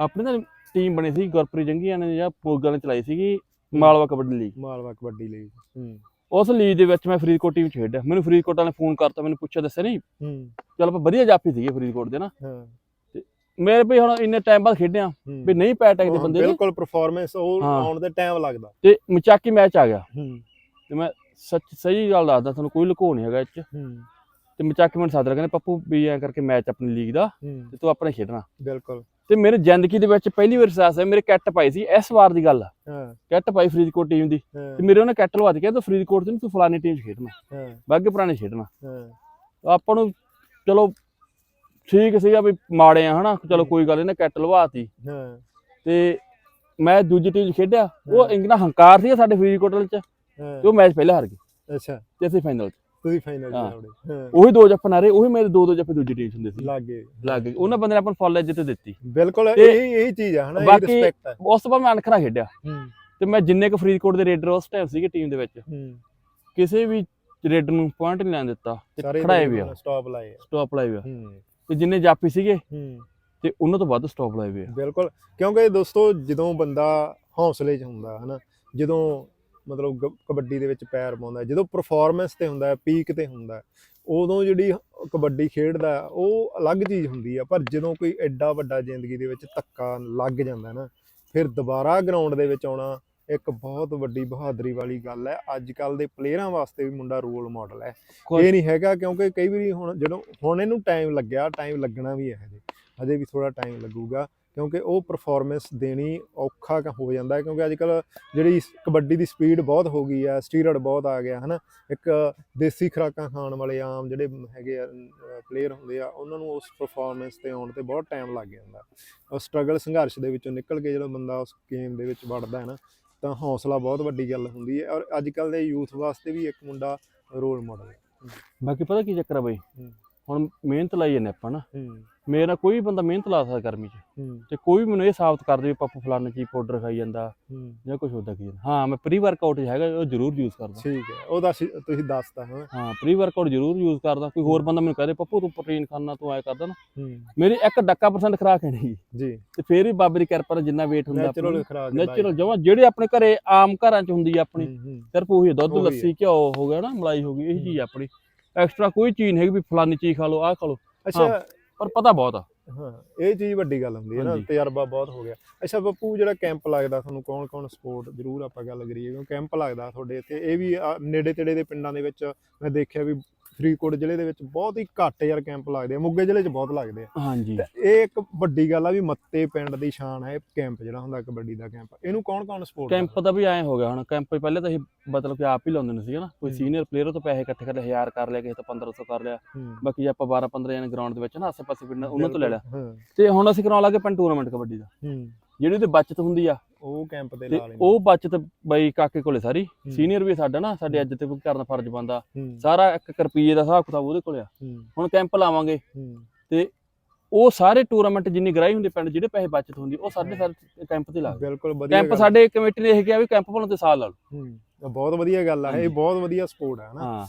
ਆਪਣੀ ਤਾਂ ਟੀਮ ਬਣੀ ਸੀ ਗੁਰਪ੍ਰੀਤ ਜੰਗੀਆਂ ਨੇ ਜਾਂ ਪੋਗਲ ਨੇ ਚਲਾਈ ਸੀਗੀ ਮਾਲਵਾ ਕਬੱਡੀ ਲੀਗ ਮਾਲਵਾ ਕਬੱਡੀ ਲਈ। ਹੂੰ। ਉਸ ਲੀਗ ਦੇ ਵਿੱਚ ਮੈਂ ਫਰੀਦਕੋਟ ਟੀਮ ਖੇਡਿਆ ਮੈਨੂੰ ਫਰੀਦਕੋਟ ਵਾਲਿਆਂ ਨੇ ਫੋਨ ਕਰਤਾ ਮੈਨੂੰ ਪੁੱਛਿਆ ਦੱਸਿਆ ਨਹੀਂ। ਹੂੰ। ਚਲ ਆਪਾਂ ਵਧੀਆ ਜਾਫੀ ਸੀਗੇ ਫਰੀਦਕੋਟ ਦੇ ਨਾ। ਹਾਂ। ਮੇਰੇ ਵੀ ਹੁਣ ਇੰਨੇ ਟਾਈਮ ਬਾਅਦ ਖੇਡਿਆ। ਵੀ ਨਹੀਂ ਪੈ ਟੈਕ ਦੇ ਬੰਦੇ ਬਿਲਕੁਲ ਪਰਫਾਰਮੈਂਸ ਉਹ। ਆਉਣ ਦੇ ਟਾਈਮ ਲੱਗਦਾ। ਤੇ ਮਚਾਕੀ ਮੈਚ ਆ ਗਿਆ। ਹੂੰ। ਤੇ ਮੈਂ ਸੱਚ ਸਹੀ ਗੱਲ ਦੱਸਦਾ ਤੁਹਾਨੂੰ ਕੋਈ ਲੁਕੋ ਨਹੀਂ ਹੈਗਾ ਇਹ 'ਚ। ਹੂੰ। ਤੇ ਮਚਾਕੀ ਮੈਨੂੰ ਸਾਦਰ ਕਹਿੰਦੇ ਪੱਪੂ ਵੀ ਐਂ ਕਰਕੇ ਮੈਚ ਆਪਣੀ ਲੀਗ ਦਾ ਤੇ ਤੂੰ ਆਪਣੇ ਖੇਡਣਾ। ਬਿਲਕੁਲ। ਤੇ ਮੇਰੇ ਜ਼ਿੰਦਗੀ ਦੇ ਵਿੱਚ ਪਹਿਲੀ ਵਾਰ ਅਹਿਸਾਸ ਹੈ ਮੇਰੇ ਕਿੱਟ ਪਾਈ ਸੀ ਇਸ ਵਾਰ ਦੀ ਗੱਲ ਹਾਂ। ਕਿੱਟ ਪਾਈ ਫਰੀਦਕੋਟ ਟੀਮ ਦੀ। ਤੇ ਮੇਰੇ ਉਹਨੇ ਕਿੱਟ ਲਵਾ ਕੇ ਕਿਹਾ ਤੂੰ ਫਰੀਦਕੋਟ ਨੀ ਤੂੰ ਫਲਾਨੀ ਟੀਮ 'ਚ ਖੇਡਣਾ। ਬਾਗੇ ਪੁਰਾਣੇ ਖੇਡਣਾ। ਹਾਂ। ਆਪਾਂ ਨੂੰ ਚਲੋ ਠੀਕ ਸੀਗਾ ਵੀ ਮਾੜੇ ਆ ਹਨਾ? ਚਲੋ ਕੋਈ ਗੱਲ ਨਹੀਂ ਕਿੱਟ ਲਵਾਤੀ ਹਾਂ। ਤੇ ਮੈਂ ਦੂਜੀ ਟੀਮ 'ਚ ਖੇਡਿਆ ਉਹ। ਇੰਨਾ ਹੰਕਾਰ ਸੀ ਸਾਡੇ ਫਰੀਦਕੋਟ 'ਚ। ਤੇ ਉਹ ਮੈਚ ਪਹਿਲਾਂ ਹਾਰ ਗਏ। ਅੱਛਾ। ਤੇ ਅਸੀਂ ਫਾਈਨਲ ਤੁਸੀਂ ਫਾਈਨਲ। ਜਾਵੜੇ ਹਾਂ। ਉਹੀ ਦੋ ਜੱਫੇ ਨਾਰੇ ਉਹੀ ਮੇਰੇ ਦੋ ਦੋ ਜੱਫੇ ਦੂਜੀ ਟੀਮ ਹੁੰਦੇ ਸੀ। ਲੱਗੇ ਲੱਗ ਉਹਨਾਂ ਬੰਦੇ ਨੇ ਆਪਾਂ ਨੂੰ ਫੁੱਲ ਇੱਜ਼ਤ ਦਿੱਤੀ। ਬਿਲਕੁਲ ਇਹੀ ਇਹੀ ਚੀਜ਼ ਆ ਹਨਾ ਇਹ ਰਿਸਪੈਕਟ ਉਸ ਤੋਂ ਬਾਅਦ ਮੈਂ ਅਣਖਰਾ ਖੇਡਿਆ। ਤੇ ਮੈਂ ਜਿੰਨੇ ਕੁ ਫਰੀਦਕੋਟ ਦੇ ਰੇਡਰ ਉਸ ਟਾਈਮ ਸੀਗੇ ਟੀਮ ਦੇ ਵਿੱਚ ਕਿਸੇ ਵੀ ਰੇਡਰ ਨੂੰ ਪੁਆਇੰਟ ਨਹੀਂ ਲੈਣ ਦਿੱਤਾ ਤੇ ਖੜਾਏ ਵੀ ਆ। ਸਟਾਪ ਲਾਏ ਆ। ਸਟਾਪ ਲਾਏ ਵੀ ਆ। ਤੇ ਜਿੰਨੇ ਜਾਪੀ ਸੀਗੇ ਤੇ ਉਹਨਾਂ ਤੋਂ ਵੱਧ ਸਟਾਪ ਲਾਏ ਵੀ ਆ। ਬਿਲਕੁਲ। ਕਿਉਂਕਿ ਦੋਸਤੋ ਜਦੋਂ ਬੰਦਾ ਹੌਸਲੇ 'ਚ ਹੁੰਦਾ ਹਨਾ ਜਦੋਂ ਮਤਲਬ ਕਬੱਡੀ ਦੇ ਵਿੱਚ ਪੈਰ ਪਾਉਂਦਾ ਜਦੋਂ ਪਰਫਾਰਮੈਂਸ ਤੇ ਹੁੰਦਾ ਪੀਕ ਤੇ ਹੁੰਦਾ ਉਦੋਂ ਜਿਹੜੀ ਕਬੱਡੀ ਖੇਡਦਾ ਉਹ ਅਲੱਗ ਚੀਜ਼ ਹੁੰਦੀ ਆ ਪਰ ਜਦੋਂ ਕੋਈ ਐਡਾ ਵੱਡਾ ਜ਼ਿੰਦਗੀ ਦੇ ਵਿੱਚ ਧੱਕਾ ਲੱਗ ਜਾਂਦਾ ਨਾ ਫਿਰ ਦੁਬਾਰਾ ਗਰਾਊਂਡ ਦੇ ਵਿੱਚ ਆਉਣਾ ਇੱਕ ਬਹੁਤ ਵੱਡੀ ਬਹਾਦਰੀ ਵਾਲੀ ਗੱਲ ਹੈ। ਅੱਜ ਕੱਲ ਦੇ ਪਲੇਅਰਾਂ ਵਾਸਤੇ ਵੀ ਮੁੰਡਾ ਰੋਲ ਮਾਡਲ ਹੈ। ਇਹ ਨਹੀਂ ਹੈਗਾ ਕਿਉਂਕਿ ਕਈ ਵਾਰੀ ਹੁਣ ਜਦੋਂ ਹੁਣ ਇਹਨੂੰ ਟਾਈਮ ਲੱਗਿਆ ਟਾਈਮ ਲੱਗਣਾ ਵੀ ਹੈ ਹਜੇ ਹਜੇ ਵੀ ਥੋੜਾ ਟਾਈਮ ਲੱਗੂਗਾ। ਕਿਉਂਕਿ ਉਹ ਪਰਫਾਰਮੈਂਸ ਦੇਣੀ ਔਖਾ ਹੋ ਜਾਂਦਾ ਹੈ ਕਿਉਂਕਿ ਅੱਜ ਕੱਲ ਜਿਹੜੀ ਕਬੱਡੀ ਦੀ ਸਪੀਡ ਬਹੁਤ ਹੋ ਗਈ ਹੈ ਸਟੀਰੋਇਡ ਬਹੁਤ ਆ ਗਿਆ ਹਨਾ? ਇੱਕ ਦੇਸੀ ਖੁਰਾਕਾਂ ਖਾਣ ਵਾਲੇ ਆਮ ਜਿਹੜੇ ਹੈਗੇ ਆ ਪਲੇਅਰ ਹੁੰਦੇ ਆ ਉਹਨਾਂ ਨੂੰ ਉਸ ਪਰਫਾਰਮੈਂਸ ਤੇ ਆਉਣ ਤੇ ਬਹੁਤ ਟਾਈਮ ਲੱਗ ਜਾਂਦਾ। ਉਹ ਸਟਰਗਲ ਸੰਘਰਸ਼ ਦੇ ਵਿੱਚੋਂ ਨਿਕਲ ਕੇ ਜਦੋਂ ਬੰਦਾ ਉਸ ਗੇਮ ਦੇ ਵਿੱਚ ਵੜਦਾ ਹੈ ਨਾ ਤਾਂ ਹੌਸਲਾ ਬਹੁਤ ਵੱਡੀ ਗੱਲ ਹੁੰਦੀ ਹੈ ਔਰ ਅੱਜ ਕੱਲ ਦੇ ਯੂਥ ਵਾਸਤੇ ਵੀ ਇੱਕ ਮੁੰਡਾ ਰੋਲ ਮਾਡਲ ਹੈ। ਬਾਕੀ ਪਤਾ ਕੀ ਚੱਕਰ ਆ ਬਈ? ਹੂੰ। ਹੁਣ ਮਿਹਨਤ ਲਾਈ ਜਾਂਦੇ ਆਪਾਂ ਨਾ। ਮੇਰਾ ਕੋਈ ਬੰਦਾ ਮਿਹਨਤ ਲਾ ਸਕਦਾ ਗਰਮੀ 'ਚ। ਤੇ ਕੋਈ ਵੀ ਮੈਨੂੰ ਇਹ ਸਾਬਤ ਕਰ ਦੇ ਪੱਪੂ ਫਲਾਣੇ ਚੀਜ਼ ਪਾਊਡਰ ਖਾਈ ਜਾਂਦਾ ਜਾਂ ਕੁਝ ਹੁੰਦਾ ਕੀ। ਹਾਂ ਮੈਂ ਪ੍ਰੀ ਵਰਕਆਊਟ ਹੈਗਾ ਉਹ ਜ਼ਰੂਰ ਯੂਜ਼ ਕਰਦਾ। ਠੀਕ ਹੈ ਉਹ ਦੱਸ ਤੁਸੀਂ ਦੱਸਤਾ ਹਾਂ। ਹਾਂ ਪ੍ਰੀ ਵਰਕਆਊਟ ਜ਼ਰੂਰ ਯੂਜ਼ ਕਰਦਾ। ਕੋਈ ਹੋਰ ਬੰਦਾ ਮੈਨੂੰ ਕਹਦੇ ਪੱਪੂ ਤੂੰ ਪ੍ਰੋਟੀਨ ਖਾਣਾ ਤੂੰ ਐ ਕਰਦਾ ਨਾ। ਮੇਰੀ ਇੱਕ ਡੱਕਾ ਪਰਸੈਂਟ ਖਰਾਕ ਹੈ ਨਹੀਂ। ਜੀ। ਤੇ ਫੇਰ ਵੀ ਬਾਬੇ ਦੀ ਕਿਰਪਾ ਨਾਲ ਜਿੰਨਾ weight ਹੁੰਦਾ ਨੈਚੁਰਲ ਖਰਾਕ ਨੈਚੁਰਲ ਜਮਾ ਜਿਹੜੇ ਆਪਣੇ ਘਰੇ ਆਮ ਘਰਾਂ 'ਚ ਹੁੰਦੀ ਆ ਆਪਣੀ ਸਿਰਫ ਉਹੀ ਦੁੱਧ। ਲੱਸੀ ਘਿਓ ਹੋ ਗਿਆ ਨਾ ਮਲਾਈ ਹੋ ਗਈ ਇਹ ਚੀਜ਼ ਆਪਣੀ। ਐਕਸਟਰਾ ਕੋਈ ਚੀਜ਼ ਨਹੀਂ ਹੈਗੀ ਵੀ ਫਲਾਨੀ ਚੀਜ਼ ਖਾ ਲਓ ਆਹ ਖਾ ਲਓ। ਅੱਛਾ। ਪਰ ਪਤਾ ਬਹੁਤ ਆ। ਹਾਂ ਇਹ ਚੀਜ਼ ਵੱਡੀ ਗੱਲ ਹੁੰਦੀ ਹੈ ਨਾ। ਤਜਰਬਾ ਬਹੁਤ ਹੋ ਗਿਆ। ਅੱਛਾ ਬੱਪੂ ਜਿਹੜਾ ਕੈਂਪ ਲੱਗਦਾ ਤੁਹਾਨੂੰ ਕੌਣ ਕੌਣ ਸਪੋਰਟ ਜ਼ਰੂਰ ਆਪਾਂ ਗੱਲ ਕਰੀਏ ਕਿਉਂ ਕੈਂਪ ਲੱਗਦਾ ਤੁਹਾਡੇ ਇੱਥੇ? ਇਹ ਵੀ ਨੇੜੇ ਤੇੜੇ ਦੇ ਪਿੰਡਾਂ ਦੇ ਵਿੱਚ ਮੈਂ ਦੇਖਿਆ ਵੀ ਫਰੀਦਕੋਟ ਜ਼ਿਲ੍ਹੇ ਦੇ ਵਿੱਚ ਬਹੁਤ ਹੀ ਘੱਟ ਯਾਰ ਕੈਂਪ ਲੱਗਦੇ ਆ ਮੁੱਗੇ ਜ਼ਿਲ੍ਹੇ 'ਚ ਬਹੁਤ ਲੱਗਦੇ ਆ। ਹਾਂਜੀ। ਤੇ ਇਹ ਇੱਕ ਵੱਡੀ ਗੱਲ ਆ ਵੀ ਮੱਤੇ ਪਿੰਡ ਦੀ ਸ਼ਾਨ ਹੈ ਇਹ ਕੈਂਪ ਜਿਹੜਾ ਹੁੰਦਾ ਕਬੱਡੀ ਦਾ ਕੈਂਪ। ਇਹਨੂੰ ਕੌਣ ਕੌਣ ਸਪੋਰਟ ਕੈਂਪ ਦਾ ਵੀ ਐਂ ਹੋ ਗਿਆ ਹੁਣ ਕੈਂਪ ਪਹਿਲੇ ਤਾਂ ਅਸੀਂ ਮਤਲਬ ਕਿ ਆਪ ਹੀ ਲਾਉਂਦੇ ਨੇ ਸੀਗਾ ਨਾ ਕੋਈ। ਸੀਨੀਅਰ ਪਲੇਅਰ ਤੋਂ ਪੈਸੇ ਇਕੱਠੇ ਕਰ ਲਏ 1000 ਕਰ ਲਿਆ ਕਿਸੇ ਤੋਂ 1500 ਕਰ ਲਿਆ। ਬਾਕੀ ਆਪਾਂ 12 15 ਜਣੇ ਗਰਾਊਂਡ ਦੇ ਵਿੱਚ ਨਾ ਆਸੇ-ਪਾਸੇ ਪਿੰਡ ਉਹਨਾਂ ਤੋਂ ਲੈ ਲਿਆ। ਤੇ ਹੁਣ ਅਸੀਂ ਕਰਾਉਣ ਲੱਗੇ ਪਿੰਡ ਟੂਰਨਾਮੈਂਟ ਕਬੱਡੀ ਦਾ। ਜਿਹੜੀ ਉਹਦੀ ਬਚਤ ਹੁੰਦੀ ਆ ਉਹ ਕੈਂਪ ਤੇ ਤੇ ਲਾ ਲੈਂਦੇ ਉਹ ਬਚਤ ਬਾਈ ਕਾਕੇ ਕੋਲੇ ਸਾਰੀ। ਸੀਨੀਅਰ ਵੀ ਸਾਡਾ ਨਾ ਸਾਡੇ ਅੱਜ ਤੇ ਕਰਨਾ ਫਰਜ਼ ਬੰਦਾ ਹੂੰ। ਸਾਰਾ ਇੱਕ ਇੱਕ ਰੁਪਈਏ ਦਾ ਹਿਸਾਬ ਕਿਤਾਬ ਉਹਦੇ ਕੋਲੇ ਆ। ਹੂੰ। ਹੁਣ ਕੈਂਪ ਲਾਵਾਂਗੇ। ਹੂੰ। ਉਹ ਸਾਰੇ ਟੂਰਨਾਮੈਂਟ ਜਿੰਨੀ ਗਰਾਈ ਹੁੰਦੀ ਪਿੰਡ ਜਿਹੜੇ ਪੈਸੇ ਬਚਤ ਹੁੰਦੀ ਉਹ ਸਾਡੇ ਸਾਰੇ ਕੈਂਪ ਤੇ ਲਾ ਬਿਲਕੁਲ ਵਧੀਆ ਕੈਂਪ ਗੱਲ। ਸਾਡੇ ਕਮੇਟੀ ਨੇ ਇਹ ਕਿਹਾ ਵੀ ਕੈਂਪ ਪਾਉਣ ਤੇ ਸਾਲ ਲਾ ਲਓ। ਹੂੰ। ਬਹੁਤ ਵਧੀਆ ਗੱਲ ਆ। ਇਹ ਹਾਂਜੀ। ਬਹੁਤ ਵਧੀਆ ਸਪੋਰਟ ਹੈ ਨਾ ਹਾਂ।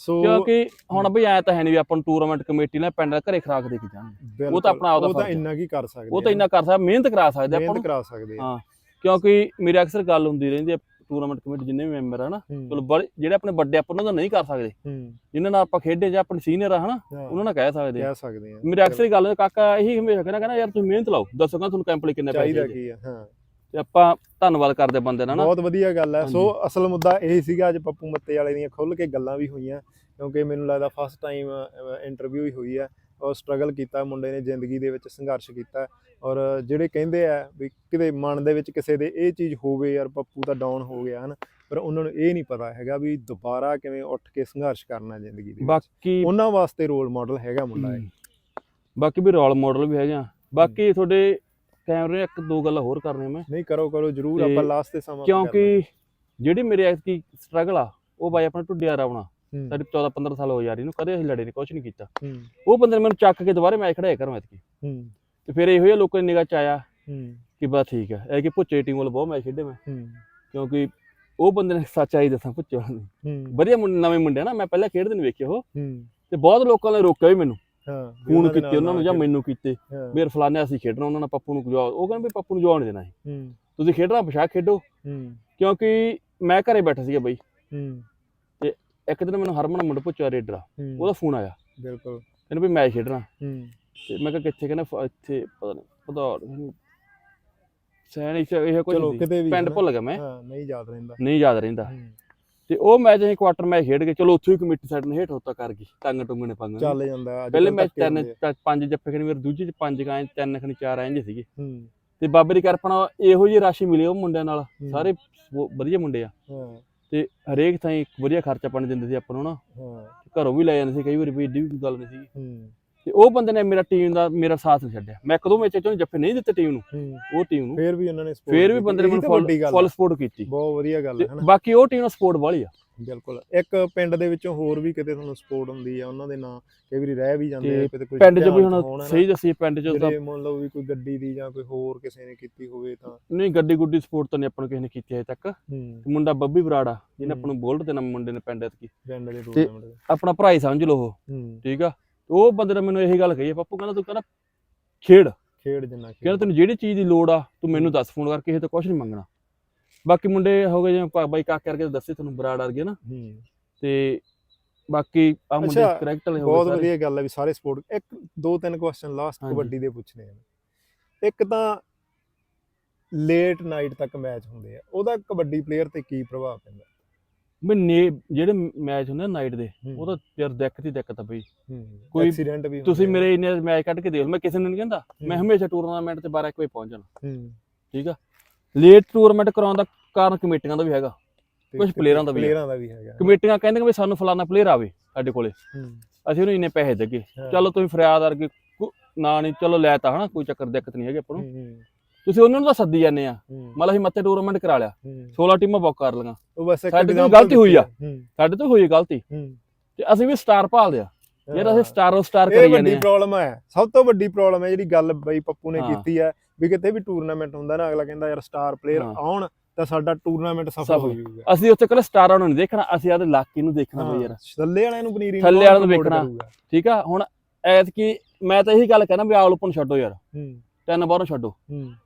ਸੋ ਕਿਉਂਕਿ ਹੁਣ ਬਈ ਐ ਤਾਂ ਹੈ ਨਹੀਂ ਵੀ ਆਪਾਂ ਨੂੰ ਟੂਰਨਾਮੈਂਟ ਕਮੇਟੀ ਨਾਲ ਪਿੰਡ ਦਾ ਘਰੇ ਖਰਾਕ ਦੇ ਕੇ ਜਾਣਗੇ ਬਿਲਕੁਲ, ਤਾਂ ਆਪਣਾ ਆਪਦਾ ਉਹ ਤਾਂ ਫਰਜ਼। ਇੰਨਾ ਕੀ ਕਰ ਸਕਦੇ ਉਹ ਤਾਂ ਆ, ਇੰਨਾ ਕਰ ਸਕਦਾ ਮਿਹਨਤ ਕਰਾ ਸਕਦੇ ਆਪਾਂ ਮਿਹਨਤ ਨੂੰ। ਕਰਾ ਸਕਦੇ ਆ। ਹਾਂ। ਕਿਉਂਕਿ ਮੇਰੇ ਅਕਸਰ ਗੱਲ ਹੁੰਦੀ ਰਹਿੰਦੀ ਹੈ ਟੂਰਨਾਮੈਂਟ ਕਮੇਟੀ ਜਿੰਨੇ ਵੀ ਮੈਂਬਰ ਆ ਨਾ ਚਲੋ ਜਿਹੜੇ ਆਪਣੇ ਵੱਡੇ ਆਪਾਂ ਉਹਨਾਂ ਦਾ ਨਹੀਂ ਕਰ ਸਕਦੇ। ਜਿਨ੍ਹਾਂ ਨਾਲ ਆਪਾਂ ਖੇਡੇ ਜਾਂ ਆਪਣੇ ਸੀਨੀਅਰ ਆ ਹਨਾ ਉਹਨਾਂ ਨਾਲ ਕਹਿ ਸਕਦੇ ਆ। ਕਹਿ ਸਕਦੇ ਆ। ਮੇਰੇ ਅਕਸਰ ਗੱਲ ਕਾਕਾ ਇਹੀ ਹਮੇਸ਼ਾ ਕਹਿੰਦਾ ਕਹਿੰਦਾ ਯਾਰ ਤੁਸੀਂ ਮਿਹਨਤ ਲਾਓ ਦੱਸੋ ਕਹਿੰਦਾ ਤੁਹਾਨੂੰ ਕੈਂਪ ਲਈ ਕਿੰਨੇ ਪੈਸੇ ਚਾਹੀਦਾ ਕੀ ਆ? ਹਾਂ। ਤੇ ਆਪਾਂ ਧੰਨਵਾਦ ਕਰਦੇ ਬੰਦੇ ਦਾ ਨਾ ਬਹੁਤ ਵਧੀਆ ਗੱਲ ਹੈ। ਸੋ ਅਸਲ ਮੁੱਦਾ ਇਹ ਸੀਗਾ ਅੱਜ ਪੱਪੂ ਮੱਤੇ ਵਾਲੇ ਦੀਆਂ ਖੁੱਲ ਕੇ ਗੱਲਾਂ ਵੀ ਹੋਈਆਂ ਕਿਉਂਕਿ ਮੈਨੂੰ ਲੱਗਦਾ ਫਸਟ ਟਾਈਮ ਇੰਟਰਵਿਊ ਹੀ ਹੋਈ ਹੈ ਔਰ ਸਟਰਗਲ ਕੀਤਾ ਮੁੰਡੇ ਨੇ ਜ਼ਿੰਦਗੀ ਦੇ ਵਿੱਚ ਸੰਘਰਸ਼ ਕੀਤਾ। ਔਰ ਜਿਹੜੇ ਕਹਿੰਦੇ ਆ ਵੀ ਕਿਤੇ ਮਨ ਦੇ ਵਿੱਚ ਕਿਸੇ ਦੇ ਇਹ ਚੀਜ਼ ਹੋਵੇ ਯਾਰ ਪੱਪੂ ਤਾਂ ਡਾਊਨ ਹੋ ਗਿਆ ਹਨ। ਪਰ ਉਹਨਾਂ ਨੂੰ ਇਹ ਨਹੀਂ ਪਤਾ ਹੈਗਾ ਵੀ ਦੁਬਾਰਾ ਕਿਵੇਂ ਉੱਠ ਕੇ ਸੰਘਰਸ਼ ਕਰਨਾ ਜ਼ਿੰਦਗੀ ਦੇ ਬਾਕੀ ਉਹਨਾਂ ਵਾਸਤੇ ਰੋਲ ਮਾਡਲ ਹੈਗਾ ਮੁੰਡਾ ਇਹ। ਬਾਕੀ ਵੀ ਰੋਲ ਮਾਡਲ ਵੀ ਹੈਗੇ ਬਾਕੀ ਤੁਹਾਡੇ ਕੈਮਰੇ ਇੱਕ ਦੋ ਗੱਲਾਂ ਹੋਰ ਕਰਨੀਆਂ ਮੈਂ। ਨਹੀਂ ਕਰੋ ਕਰੋ ਜਰੂਰ ਆਪਾਂ ਲਾਸਟ ਤੇ ਸਮਾਂ। ਕਿਉਂਕਿ ਜਿਹੜੀ ਮੇਰੇ ਐਕਟੀ ਸਟਰਗਲ ਆ ਉਹ ਬਾਈ ਆਪਣਾ ਟੁੱਡਿਆ ਰਾਵਣਾ। ਸਾਡੀ 14 15 ਸਾਲ ਹੋ ਯਾਰ ਇਹਨੂੰ ਕਦੇ ਅਸੀਂ ਲੜੇ ਨਹੀਂ ਕੁਝ ਨਹੀਂ ਕੀਤਾ। ਉਹ ਬੰਦੇ ਨੇ ਮੈਨੂੰ ਚੱਕ ਕੇ ਦੁਬਾਰੇ ਮੈਚ ਖੜਾਇਆ ਕਰਵਾਇਆ ਹੂੰ, ਤੇ ਫਿਰ ਇਹੋ ਜਿਹਾ ਲੋਕਾਂ ਦੀ ਨਿਗਾਹ ਚ ਆਇਆ ਕਿ ਬਸ ਠੀਕ ਹੈ ਇਹ ਕਿ ਭੁੱਚੇ ਟੀਮ ਵੱਲ ਬਹੁਤ ਮੈਚ ਖੇਡੇ ਮੈਂ। ਕਿਉਂਕਿ ਉਹ ਬੰਦੇ ਨੇ ਸੱਚਾਈ ਦੱਸਾਂ ਵਾਲੇ ਨੂੰ। ਹੂੰ, ਵਧੀਆ ਮੁੰਡੇ ਨਵੇਂ ਮੁੰਡੇ ਨਾ ਮੈਂ ਪਹਿਲਾਂ ਖੇਡਦੇ ਨਹੀਂ ਵੇਖੇ ਉਹ। ਤੇ ਬਹੁਤ ਲੋਕਾਂ ਨੇ ਰੋਕਿਆ ਵੀ ਮੈਨੂੰ। ਹਾਂ ਫੋਨ ਕੀਤੇ ਉਹਨਾਂ ਨੂੰ ਜਾਂ ਮੈਨੂੰ ਕੀਤੇ। ਮੇਰੇ ਫਲਾਣੇ ਅਸੀਂ ਖੇਡਣਾ ਉਹਨਾਂ ਨਾਲ ਪੱਪੂ ਨੂੰ ਜਵਾਬ ਉਹ ਕਹਿੰਦੇ ਵੀ ਪੱਪੂ ਨੂੰ ਜਵਾਬ ਨਹੀਂ ਦੇਣਾ ਸੀ ਹੂੰ। ਤੁਸੀਂ ਖੇਡਣਾ ਪਛਾ ਖੇਡੋ। ਹੂੰ। ਕਿਉਂਕਿ ਮੈਂ ਘਰੇ ਬੈਠਾ ਸੀਗਾ ਬਈ। ਇੱਕ ਦਿਨ ਮੈਨੂੰ ਹਰਮਨ ਮੁੰਡਾ ਪੁੱਛਿਆ ਰੇਡਰ ਹੂੰ, ਉਹਦਾ ਫੋਨ ਆਇਆ। ਬਿਲਕੁਲ। ਕਹਿੰਦਾ ਵੀ ਮੈਚ ਖੇਡਣਾ। ਹੂੰ। ਤੇ ਮੈਂ ਕਿਹਾ ਕਿੱਥੇ ਕਹਿੰਦਾ ਫ- ਇੱਥੇ ਪਤਾ ਨਹੀਂ ਪਤਾ ਸੈਣੀ ਚ ਇਹ ਕੁਝ ਚਲੋ ਕਿਤੇ ਵੀ ਪਿੰਡ ਹਨਾ। ਭੁੱਲ ਗਿਆ ਮੈਂ। ਹਾਂ ਨਹੀਂ ਯਾਦ ਰਹਿੰਦਾ। ਨਹੀਂ ਯਾਦ ਰਹਿੰਦਾ। ਹੂੰ, ਤੇ ਉਹ ਮੈਚ ਅਸੀਂ ਕੁਆਟਰ ਮੈਚ ਖੇਡ ਕੇ ਚਲੋ ਉੱਥੋਂ ਹੀ ਕਮੇਟੀ ਸਾਡੇ ਨੇ ਹੇਠ ਹੋਤਾ ਕਰ ਗਈ। ਟੰਗ ਟੁੰਗ ਨੇ ਪੰਗ ਚੱਲ ਜਾਂਦਾ ਅੱਜ ਪਹਿਲੇ ਕੱਲ੍ਹ ਮੈਚ ਧੱਕੇ ਤਿੰਨ ਹੁੰਦੇ ਆ। ਚ- ਪੰਜ ਜੱਫੇ ਖਣੀ ਮੇਰੇ ਦੂਜੇ ਚ ਪੰਜ ਗਾਂ ਤਿੰਨ ਖਣੀ ਚਾਰ ਐਂ ਜੇ ਸੀਗੇ। ਹੂੰ। ਤੇ ਬਾਬੇ ਦੀ ਕਿਰਪਾ ਇਹੋ ਜਿਹੀ ਰਾਸ਼ੀ ਮਿਲੀ ਉਹ ਮੁੰਡਿਆਂ ਨਾਲ। ਹੂੰ, ਸਾਰੇ ਵ- ਵਧੀਆ ਮੁੰਡੇ ਆ। ਹਾਂ। ਤੇ ਹਰੇਕ ਥਾਂ ਇੱਕ ਵਧੀਆ ਖਰਚਾ ਪਾਣੀ ਦਿੰਦੇ ਸੀ ਆਪਾਂ ਨੂੰ ਨਾ। ਹਾਂ। ਘਰੋਂ ਵੀ ਲੈ ਜਾਂਦੇ ਸੀ ਕਈ ਵਾਰੀ ਵੀ ਏਡੀ ਵੀ ਕੋਈ ਗੱਲ ਨਹੀਂ ਸੀ। ਹੂੰ। ਤੇ ਉਹ ਬੰਦੇ ਨੇ ਮੇਰਾ ਟੀਮ ਦਾ ਮੇਰਾ ਸਾਥ ਨਹੀਂ ਛੱਡਿਆ। ਮੈਂ ਕਦੋਂ ਮੈਚ ਚੋਂ ਜੱਫੇ ਨਹੀਂ ਦਿੱਤੇ ਟੀਮ ਨੂੰ। ਉਹ ਟੀਮ ਨੂੰ। ਫੇਰ ਵੀ ਉਹਨਾਂ ਨੇ support ਫੇਰ ਵੀ। ਬੰਦੇ ਨੇ ਮੈਨੂੰ ਤਾਂ ਫੁੱਲ। ਸਪੋਰਟ ਕੀਤੀ। ਬਹੁਤ ਵਧੀਆ ਗੱਲ ਤੇ ਹੈ ਹਨਾ? ਬਾਕੀ ਉਹ ਟੀਮ ਨਾਲ ਸਪੋਰਟ ਵਾਲੀ ਆ। ਬਿਲਕੁਲ। ਇੱਕ ਪਿੰਡ ਦੇ ਵਿੱਚੋਂ ਹੋਰ ਵੀ ਕਿਤੇ ਤੁਹਾਨੂੰ ਸਪੋਰਟ ਹੁੰਦੀ ਆ ਉਹਨਾਂ ਦੇ ਨਾਂ। ਕਈ ਵਾਰੀ ਰਹਿ ਵੀ ਜਾਂਦੇ ਤੇ ਆ ਕਿਤੇ ਕੋਈ ਪਿੰਡ 'ਚ ਵੀ ਹੋਣ। ਸਹੀ ਦੱਸੀ ਪਿੰਡ 'ਚ ਤਾਂ ਮੰਨ ਲਓ ਵੀ ਕੋਈ ਗੱਡੀ ਦੀ ਜਾਂ ਕੋਈ ਹੋਰ ਕਿਸੇ ਨੇ ਕੀਤੀ ਹੋਵੇ ਤਾਂ। ਨਹੀਂ ਗੱਡੀ ਗੁੱਡੀ ਸਪੋਰਟ ਤਾਂ ਨਹੀਂ ਆਪਾਂ ਨੂੰ ਕਿਸੇ ਨੇ ਕੀਤੀ ਅਜੇ ਤੱਕ। ਤੇ ਮੁੰਡਾ ਬੱਬੀ ਬਰਾੜਾ ਜਿਹਨੇ। ਆਪਾਂ ਨੂੰ ਬੋਲਟ ਦੇ ਨਾਮ ਮੁੰਡੇ ਨੇ ਪਿੰਡ ਦੇ ਟੂਰਨਾਮੈਂਟ ਦੇ ਆਪਣਾ ਭਰਾ ਹੀ ਸਮਝ ਲਓ ਉਹ। ਠੀਕ ਆ? ਤੇ ਉਹ ਬੰਦੇ ਨੇ ਮੈਨੂੰ ਇਹੀ ਗੱਲ ਕਹੀ ਆ ਪੱਪੂ ਕਹਿੰਦਾ ਤੂੰ ਕਹਿੰਦਾ ਖੇਡ। ਖੇਡ ਜਿੰਨਾ ਕਹਿੰਦਾ ਖੇਡ ਤੈਨੂੰ ਜਿਹੜੀ ਚੀਜ਼ ਦੀ ਲੋੜ ਆ ਤੂੰ ਮੈਨੂੰ ਦੱਸ ਫੋਨ ਕਰਕੇ ਇਹ ਤਾਂ ਕੁਝ ਨਹੀਂ ਮੰਗਣਾ। ਬਾਕੀ ਮੁੰਡੇ ਹੋ ਗਏ ਜਿਵੇਂ ਭਾ- ਬਾਈ ਕਾਕੇ ਕਰਕੇ ਦੱਸੇ ਤੁਹਾਨੂੰ ਬਰਾੜ ਵਰਗੇ ਨਾ। ਹੂੰ। ਤੇ ਬਾਕੀ ਆ ਮੁੰਡੇ ਅੱਛਾ, ਕਰੈਕਟ ਵਾਲੇ ਹੋ ਬਹੁਤ ਗਏ ਸਾਰੇ। ਵਧੀਆ ਗੱਲ ਹੈ ਵੀ ਸਾਰੇ ਸਪੋਰਟ। ਇੱਕ ਦੋ ਤਿੰਨ ਕੁਐਸਚਨ ਲਾਸਟ ਹਾਂਜੀ। ਕਬੱਡੀ ਦੇ ਪੁੱਛਣੇ ਆ। ਇੱਕ ਤਾਂ ਲੇਟ ਨਾਈਟ ਤੱਕ ਮੈਚ ਹੁੰਦੇ ਆ। ਉਹਦਾ ਕਬੱਡੀ ਪਲੇਅਰ ਤੇ ਕੀ ਪ੍ਰਭਾਵ ਪੈਂਦਾ? ਵੀ ਨੇ ਜਿਹੜੇ ਮੈਚ ਹੁੰਦੇ ਨਾਈਟ ਦੇ ਹੂੰ। ਉਹ ਤਾਂ ਯਾਰ ਦਿੱਕਤ ਹੀ ਦਿੱਕਤ ਆ ਬਈ ਕੋਈ- ਐਕਸੀਡੈਂਟ ਵੀ ਤੁਸੀਂ ਹੁੰਦੇ ਆ। ਮੇਰੇ ਇੰਨੇ ਮੈਚ ਕੱਢ ਕੇ ਦੇਖ ਲਓ ਮੈਂ ਕਿਸੇ ਨੂੰ ਨਹੀਂ ਕਹਿੰਦਾ ਮੈਂ ਹੂੰ। ਹਮੇਸ਼ਾ ਟੂਰਨਾਮੈਂਟ ਤੇ 12 ਵਜੇ ਪਹੁੰਚ ਜਾਣਾ ਹੂੰ ਠੀਕ ਆ ਲੇਟ ਟੂਰਨਾਮੈਂਟ ਕਰਾਉਣ ਦਾ ਕਾਰਨ ਕਮੇਟੀਆਂ ਦਾ ਵੀ ਹੈਗਾ ਤੇ ਕੁਛ ਪਲੇਅਰਾਂ ਦਾ ਵੀ ਆ। ਪਲੇਅਰਾਂ ਦਾ ਵੀ ਹੈਗਾ ਕਮੇਟੀਆਂ ਕਹਿੰਦੀਆਂ ਵੀ ਸਾਨੂੰ ਫਲਾਣਾ ਪਲੇਅਰ ਆਵੇ ਸਾਡੇ ਕੋਲੇ ਹੂੰ ਅਸੀਂ ਉਹਨੂੰ ਇੰਨੇ ਪੈਸੇ ਦੇਗੇ ਹਾਂ। ਚਲੋ ਤੁਸੀਂ ਫਰਿਆਦ ਵਰਗੇ ਕੋ- ਨਾ ਨਹੀਂ ਚਲੋ ਲੈ ਤਾ ਹਨਾ ਕੋਈ ਚੱਕਰ ਦਿੱਕਤ ਨਹੀਂ ਹੈਗੀ ਆਪਾਂ ਨੂੰ ਹੂੰ, ਹੂੰ, ਤੁਸੀਂ ਉਹਨਾਂ ਨੂੰ ਤਾਂ ਸੱਦੀ ਜਾਂਦੇ ਆ। ਮਤਲਬ ਅਸੀਂ ਮੱਤੇ ਟੂਰਨਾਮੈਂਟ ਕਰਾ ਲਿਆ। ਹੂੰ। 16 ਟੀਮਾਂ ਬੁੱਕ ਕਰ ਲਈਆਂ। ਉਹ ਬਸ ਇੱਕ ਸਾਡੇ ਤੋਂ ਗਲਤੀ ਹੋਈ ਆ। ਸਾਡੇ ਤੋਂ ਹੋਈ ਗਲਤੀ। ਤੇ ਅਸੀਂ ਵੀ ਸਟਾਰ ਭਾਲਦੇ ਆ। ਯਾਰ ਅਸੀਂ। ਸਟਾਰੋ ਸਟਾਰ ਇਹ ਕਰੀ ਜਾਂਦੇ ਵੱਡੀ ਆ। ਪ੍ਰੋਬਲਮ ਹੈ ਸਭ ਤੋਂ ਵੱਡੀ ਪ੍ਰੋਬਲਮ ਹੈ ਜਿਹੜੀ ਗੱਲ ਬਈ ਪੱਪੂ ਨੇ। ਕੀਤੀ ਹੈ ਵੀ ਕਿਤੇ ਵੀ ਟੂਰਨਾਮੈਂਟ ਹੁੰਦਾ ਨਾ ਅਗਲਾ ਕਹਿੰਦਾ ਯਾਰ ਸਟਾਰ ਪਲੇਅਰ। ਆਉਣ ਤਾਂ ਸਾਡਾ ਟੂਰਨਾਮੈਂਟ ਸਫਲ। ਹੋ ਜਾਊਗਾ। ਅਸੀਂ ਉੱਥੇ ਕੱਲ ਸਟਾਰਾਂ ਨੂੰ ਨਹੀਂ ਦੇਖਣਾ ਅਸੀਂ ਆਦੇ ਇਲਾਕੇ ਨੂੰ ਦੇਖਣਾ ਬਈ ਯਾਰ। ਥੱਲੇ ਵਾਲਿਆਂ ਨੂੰ ਪਨੀਰੀ ਥੱਲੇ ਵਾਲਿਆਂ ਨੂੰ। ਕਰੂਗਾ? ਠੀਕ ਆ? ਹੁਣ ਐਤਕੀ ਮੈਂ ਤਾਂ ਇਹੀ ਗੱਲ ਕਹਿਣਾ ਵੀ ਆਲ ਓਪਨ ਛੱਡੋ ਯਾਰ। ਹੂੰ। ਤਿੰਨ ਬਾਹਰੋਂ ਛੱਡੋ।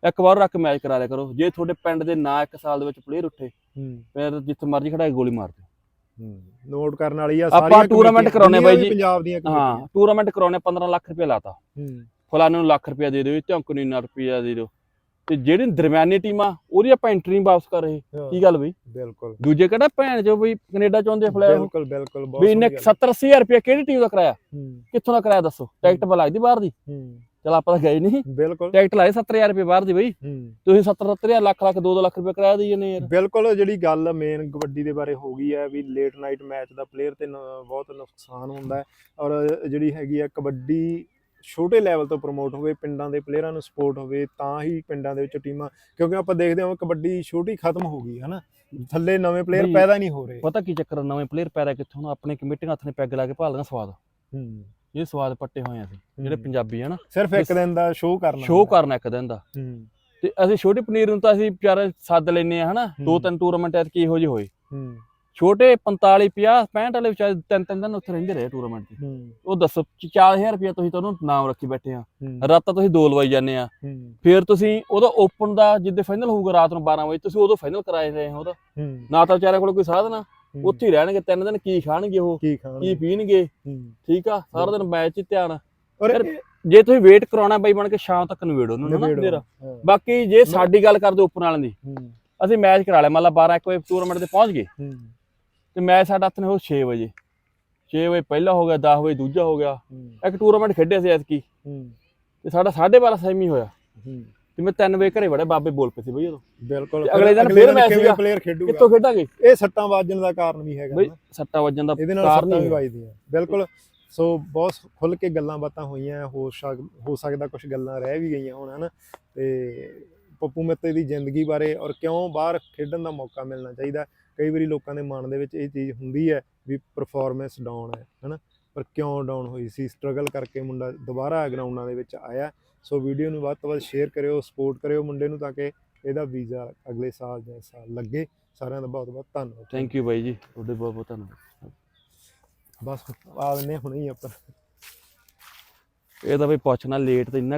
ਇੱਕ ਵਾਰ ਰੱਖ ਮੈਚ ਕਰਾ ਲਿਆ ਕਰੋ। ਜੇ ਤੁਹਾਡੇ ਪਿੰਡ ਦੇ ਨਾਂ ਇੱਕ ਸਾਲ ਦੇ ਵਿੱਚ ਪਲੇਅਰ ਉੱਠੇ ਫਿਰ ਜਿੱਥੇ ਮਰਜ਼ੀ ਖੜਾ ਕੇ ਗੋਲੀ ਮਾਰ ਦਿਓ। ਹੂੰ। ਨੋਟ ਕਰਨ ਵਾਲੀ ਆ ਆਪਾਂ ਸਾਰੀਆਂ ਕਮੇਟੀਆਂ, ਕਰਾਉਣੇ ਜਿੰਨੀਆਂ ਬਾਈ ਜੀ। ਪੰਜਾਬ ਦੀਆਂ ਹਾਂ ਟੂਰਨਾਮੈਂਟ ਕਰਾਉਣੇ 15 ਲੱਖ ਰੁਪਏ ਲਾਤਾ। ਫਲਾਣੇ ਨੂੰ ਲੱਖ ਰੁਪਏ ਦੇ ਦਿਓ ਝੰਕ ਨੂੰ ਇੰਨਾ ਰੁਪਿਆ ਦੇ ਦਿਓ। ਤੇ ਜਿਹੜੀ ਦਰਮਿਆਨੀ ਟੀਮਾਂ ਉਹਦੀ ਆਪਾਂ ਐਂਟਰੀ ਵਾਪਸ ਕਰ ਰਹੇ। ਕੀ ਗੱਲ ਬਈ? ਬਿਲਕੁਲ। ਦੂਜੇ ਕਿਹੜਾ ਭੈਣ ਜੋ ਬਈ ਕੈਨੇਡਾ ਚਾਹੁੰਦੇ ਫਲਾਇਆ ਬਿਲਕੁਲ ਬਿਲਕੁਲ ਬਹੁਤ ਵੀ ਇਹਨੇ ਸੋਹਣੀ ਗੱਲ। 70 80000 ਰੁਪਏ ਕਿਹੜੀ ਟੀਮ ਦਾ ਕਰਾਇਆ? ਕਿੱਥੋਂ ਦਾ ਕਰਾਇਆ ਦੱਸੋ? ਟਿਕਟ ਪਾ ਲੱਗਦੀ ਬਾਹਰ ਦੀ? ਚਲ ਆਪਾਂ ਤਾਂ ਗਏ ਨਹੀਂ। ਬਿਲਕੁਲ। ਟਿਕਟ ਲਾਏ 70000 ਰੁਪਏ ਬਾਹਰ ਦੀ ਬਈ। ਹੂੰ। ਤੁਸੀਂ 70 70000 ਲੱਖ ਲੱਖ 2 2 ਲੱਖ ਰੁਪਏ ਕਰਾਇਆ ਦੀ ਜਨੇ ਯਾਰ। ਬਿਲਕੁਲ ਜਿਹੜੀ ਗੱਲ ਮੇਨ ਕਬੱਡੀ ਦੇ ਬਾਰੇ ਹੋ ਗਈ ਹੈ ਵੀ ਲੇਟ ਨਾਈਟ ਮੈਚ ਦਾ ਪਲੇਅਰ ਤੇ ਬਹੁਤ ਨੁਕਸਾਨ ਹੁੰਦਾ ਹੈ ਔਰ ਜਿਹੜੀ ਹੈਗੀ ਆ ਕਬੱਡੀ ਛੋਟੇ ਲੈਵਲ ਤੋਂ ਪ੍ਰਮੋਟ ਹੋਵੇ ਪਿੰਡਾਂ ਦੇ ਪਲੇਅਰਾਂ ਨੂੰ ਸਪੋਰਟ ਹੋਵੇ ਤਾਂ ਹੀ ਪਿੰਡਾਂ ਦੇ ਵਿੱਚ ਟੀਮਾਂ ਕਿਉਂਕਿ ਆਪਾਂ ਦੇਖਦੇ ਹਾਂ ਕਬੱਡੀ ਛੋਟੀ ਖਤਮ ਹੋ ਗਈ ਹੈ ਨਾ ਥੱਲੇ ਨਵੇਂ ਪਲੇਅਰ ਪੈਦਾ ਨਹੀਂ ਹੋ ਰਹੇ। ਪਤਾ ਕੀ ਚੱਕਰ ਨਵੇਂ ਪਲੇਅਰ ਪੈਦਾ ਕਿੱਥੋਂ ਆਪਣੇ ਕਮੇਟੀਆਂ ਹੱਥ ਨੇ ਪੈਗ ਲਾ ਕੇ ਭਾਲਦੀਆਂ ਸਵਾਦ। ਹੂੰ। ਇਹ ਸਵਾਦ ਪੱਟੇ ਹੋਏ ਆ ਅਸੀਂ ਜਿਹੜੇ ਪੰਜਾਬੀ ਆ ਨਾ। ਸਿਰਫ ਇੱਕ ਦਿਨ ਦਾ ਸ਼ੋਅ ਕਰਨਾ ਸ਼ੋਅ। ਕਰਨਾ ਇੱਕ ਦਿਨ ਦਾ। ਹੂੰ। ਤੇ ਅਸੀਂ ਛੋਟੇ ਪਨੀਰ ਨੂੰ ਤਾਂ ਅਸੀਂ ਵਿਚਾਰੇ ਸੱਦ ਲੈਨੇ ਆ ਹਨਾ? ਦੋ ਹੂੰ। ਤਿੰਨ ਟੂਰਨਾਮੈਂਟ ਐਤ ਕੀ ਇਹੋ ਜਿਹੇ ਹੋਏ। ਹੂੰ। ਛੋਟੇ 45 50 65 ਵਾਲੇ ਵਿਚਾਰੇ ਤਿੰਨ ਤਿੰਨ ਦਿਨ ਉੱਥੇ ਰਹਿੰਦੇ ਰਹੇ ਟੂਰਨਾਮੈਂਟ 'ਚ ਹੂੰ। ਉਹ ਦੱਸੋ 4000 ਰੁਪਇਆ ਤੁਸੀਂ ਤਾਂ ਉਹਨੂੰ ਨਾਮ ਰੱਖੀ ਬੈਠੇ ਆ। ਹੂੰ। ਰਾਤਾਂ ਤੁਸੀਂ ਦੋ ਲਵਾਈ ਜਾਂਦੇ ਆ। ਹੂੰ। ਫਿਰ ਤੁਸੀਂ ਉਹਦਾ ਓਪਨ ਦਾ ਜਿੱਦੇ ਫਾਈਨਲ ਹੋਊਗਾ ਰਾਤ ਨੂੰ 12 ਵਜੇ ਤੁਸੀਂ ਉਦੋਂ ਫਾਈਨਲ ਕਰਾਏ ਰਹੇ ਹੋ ਉਹਦਾ। ਹੂੰ। ਨਾ ਤਾਂ ਵਿਚਾਰਿਆਂ ਕੋਲ ਕੋਈ ਸਾਧਨ ਆ। ਹੂੰ। ਉੱਥੇ ਹੀ ਰਹਿਣਗੇ ਤਿੰਨ ਦਿਨ ਕੀ ਖਾਣਗੇ ਉਹ ਕੀ ਪੀਣਗੇ ਠੀਕ ਆ? ਸਾਰਾ ਦਿਨ ਮੈਚ 'ਚ ਧਿਆਨ ਔਰ ਜੇ ਤੁਸੀਂ ਵੇਟ ਕਰਾਉਣਾ ਬਈ ਬਣ ਕੇ ਸ਼ਾਮ ਤੱਕ ਨਵੇੜੋ ਉਹਨੂੰ ਨਾ ਹਾਂ। ਬਾਕੀ ਜੇ ਸਾਡੀ ਗੱਲ ਕਰਦੇ ਓਪਨ ਵਾਲਿਆਂ ਦੀ ਅਸੀਂ ਮੈਚ ਕਰਾ ਲਿਆ ਮੰਨ ਲਾ 12 1 ਵਜੇ ਟੂਰਨਾਮੈਂਟ ਤੇ ਪਹੁੰਚ ਗਏ। ਤੇ ਮੈਚ ਸਾਡਾ ਹੱਥ ਨੇ ਹੋ 6 ਵਜੇ। 6 ਵਜੇ ਪਹਿਲਾ ਹੋ ਗਿਆ 10 ਵਜੇ ਦੂਜਾ ਹੋ ਗਿਆ। ਇੱਕ ਟੂਰਨਾਮੈਂਟ ਖੇਡਿਆ ਸੀ ਐਤਕੀ। ਤੇ ਸਾਡਾ 12:30 ਸੈਮੀ ਹੋਇਆ। ਤੇ ਮੈਂ 3 ਵਜੇ ਘਰੇ ਵੜੇ ਬਾਬੇ ਬੋਲ ਪਏ ਸੀ ਬਈ ਉਦੋਂ। ਬਿਲਕੁਲ ਅਗਲੇ ਦਿਨ ਫਿਰ ਮੈਚ ਸੀਗਾ। ਪਲੇਅਰ ਖੇਡੂਗਾ। ਕਿੱਥੋਂ ਖੇਡਾਂਗੇ? ਇਹ ਸੱਟਾਂ ਵੱਜਣ ਦਾ ਕਾਰਨ ਵੀ ਹੈਗਾ ਬਈ ਸੱਟਾ ਵੱਜਣ ਦਾ ਕਾਰਨ ਵੀ। ਵੱਜਦੀਆਂ। ਬਿਲਕੁਲ। ਸੋ ਬਹੁਤ ਖੁੱਲ ਕੇ ਗੱਲਾਂ ਬਾਤਾਂ ਹੋਈਆਂ ਹੋ ਹੋ ਸਕਦਾ ਕੁਝ ਗੱਲਾਂ ਰਹਿ ਵੀ ਗਈਆਂ ਹੋਣ ਹਨਾ। ਤੇ ਪੱਪੂ ਮਿੱਤੇ ਦੀ ਜ਼ਿੰਦਗੀ ਬਾਰੇ ਔਰ ਕਿਉਂ ਬਾਹਰ ਖੇਡਣ ਦਾ ਮੌਕਾ ਮਿਲਣਾ ਚਾਹੀਦਾ। ਕਈ ਵਾਰੀ ਲੋਕਾਂ ਦੇ ਮਨ ਦੇ ਵਿੱਚ ਇਹ ਚੀਜ਼ ਹੁੰਦੀ ਹੈ ਵੀ ਪਰਫਾਰਮੈਂਸ ਡਾਊਨ ਹੈ ਹਨਾ। ਪਰ ਕਿਉਂ ਡਾਊਨ ਹੋਈ ਸੀ? ਸਟਰਗਲ ਕਰਕੇ ਮੁੰਡਾ ਦੁਬਾਰਾ ਗਰਾਊਂਡਾਂ ਦੇ ਵਿੱਚ ਆਇਆ। ਸੋ ਵੀਡੀਓ ਨੂੰ ਵੱਧ ਤੋਂ ਵੱਧ ਸ਼ੇਅਰ ਕਰਿਓ ਸਪੋਰਟ ਕਰਿਓ ਮੁੰਡੇ ਨੂੰ ਤਾਂ ਕਿ ਇਹਦਾ ਵੀਜ਼ਾ ਅਗਲੇ ਸਾਲ ਜਾਂ ਇਸ ਸਾਲ ਲੱਗੇ। ਸਾਰਿਆਂ ਦਾ ਬਹੁਤ ਬਹੁਤ ਧੰਨਵਾਦ। ਥੈਂਕ ਯੂ ਬਾਈ ਜੀ ਤੁਹਾਡੇ ਬਹੁਤ ਬਹੁਤ ਧੰਨਵਾਦ। ਬਸ ਆ ਹਾਂ ਹੁਣੇ ਹੀ ਆਪਾਂ। ਇਹ ਤਾਂ ਬਈ ਪੁੱਛਣਾ ਲੇਟ ਤੇ ਇੰਨਾ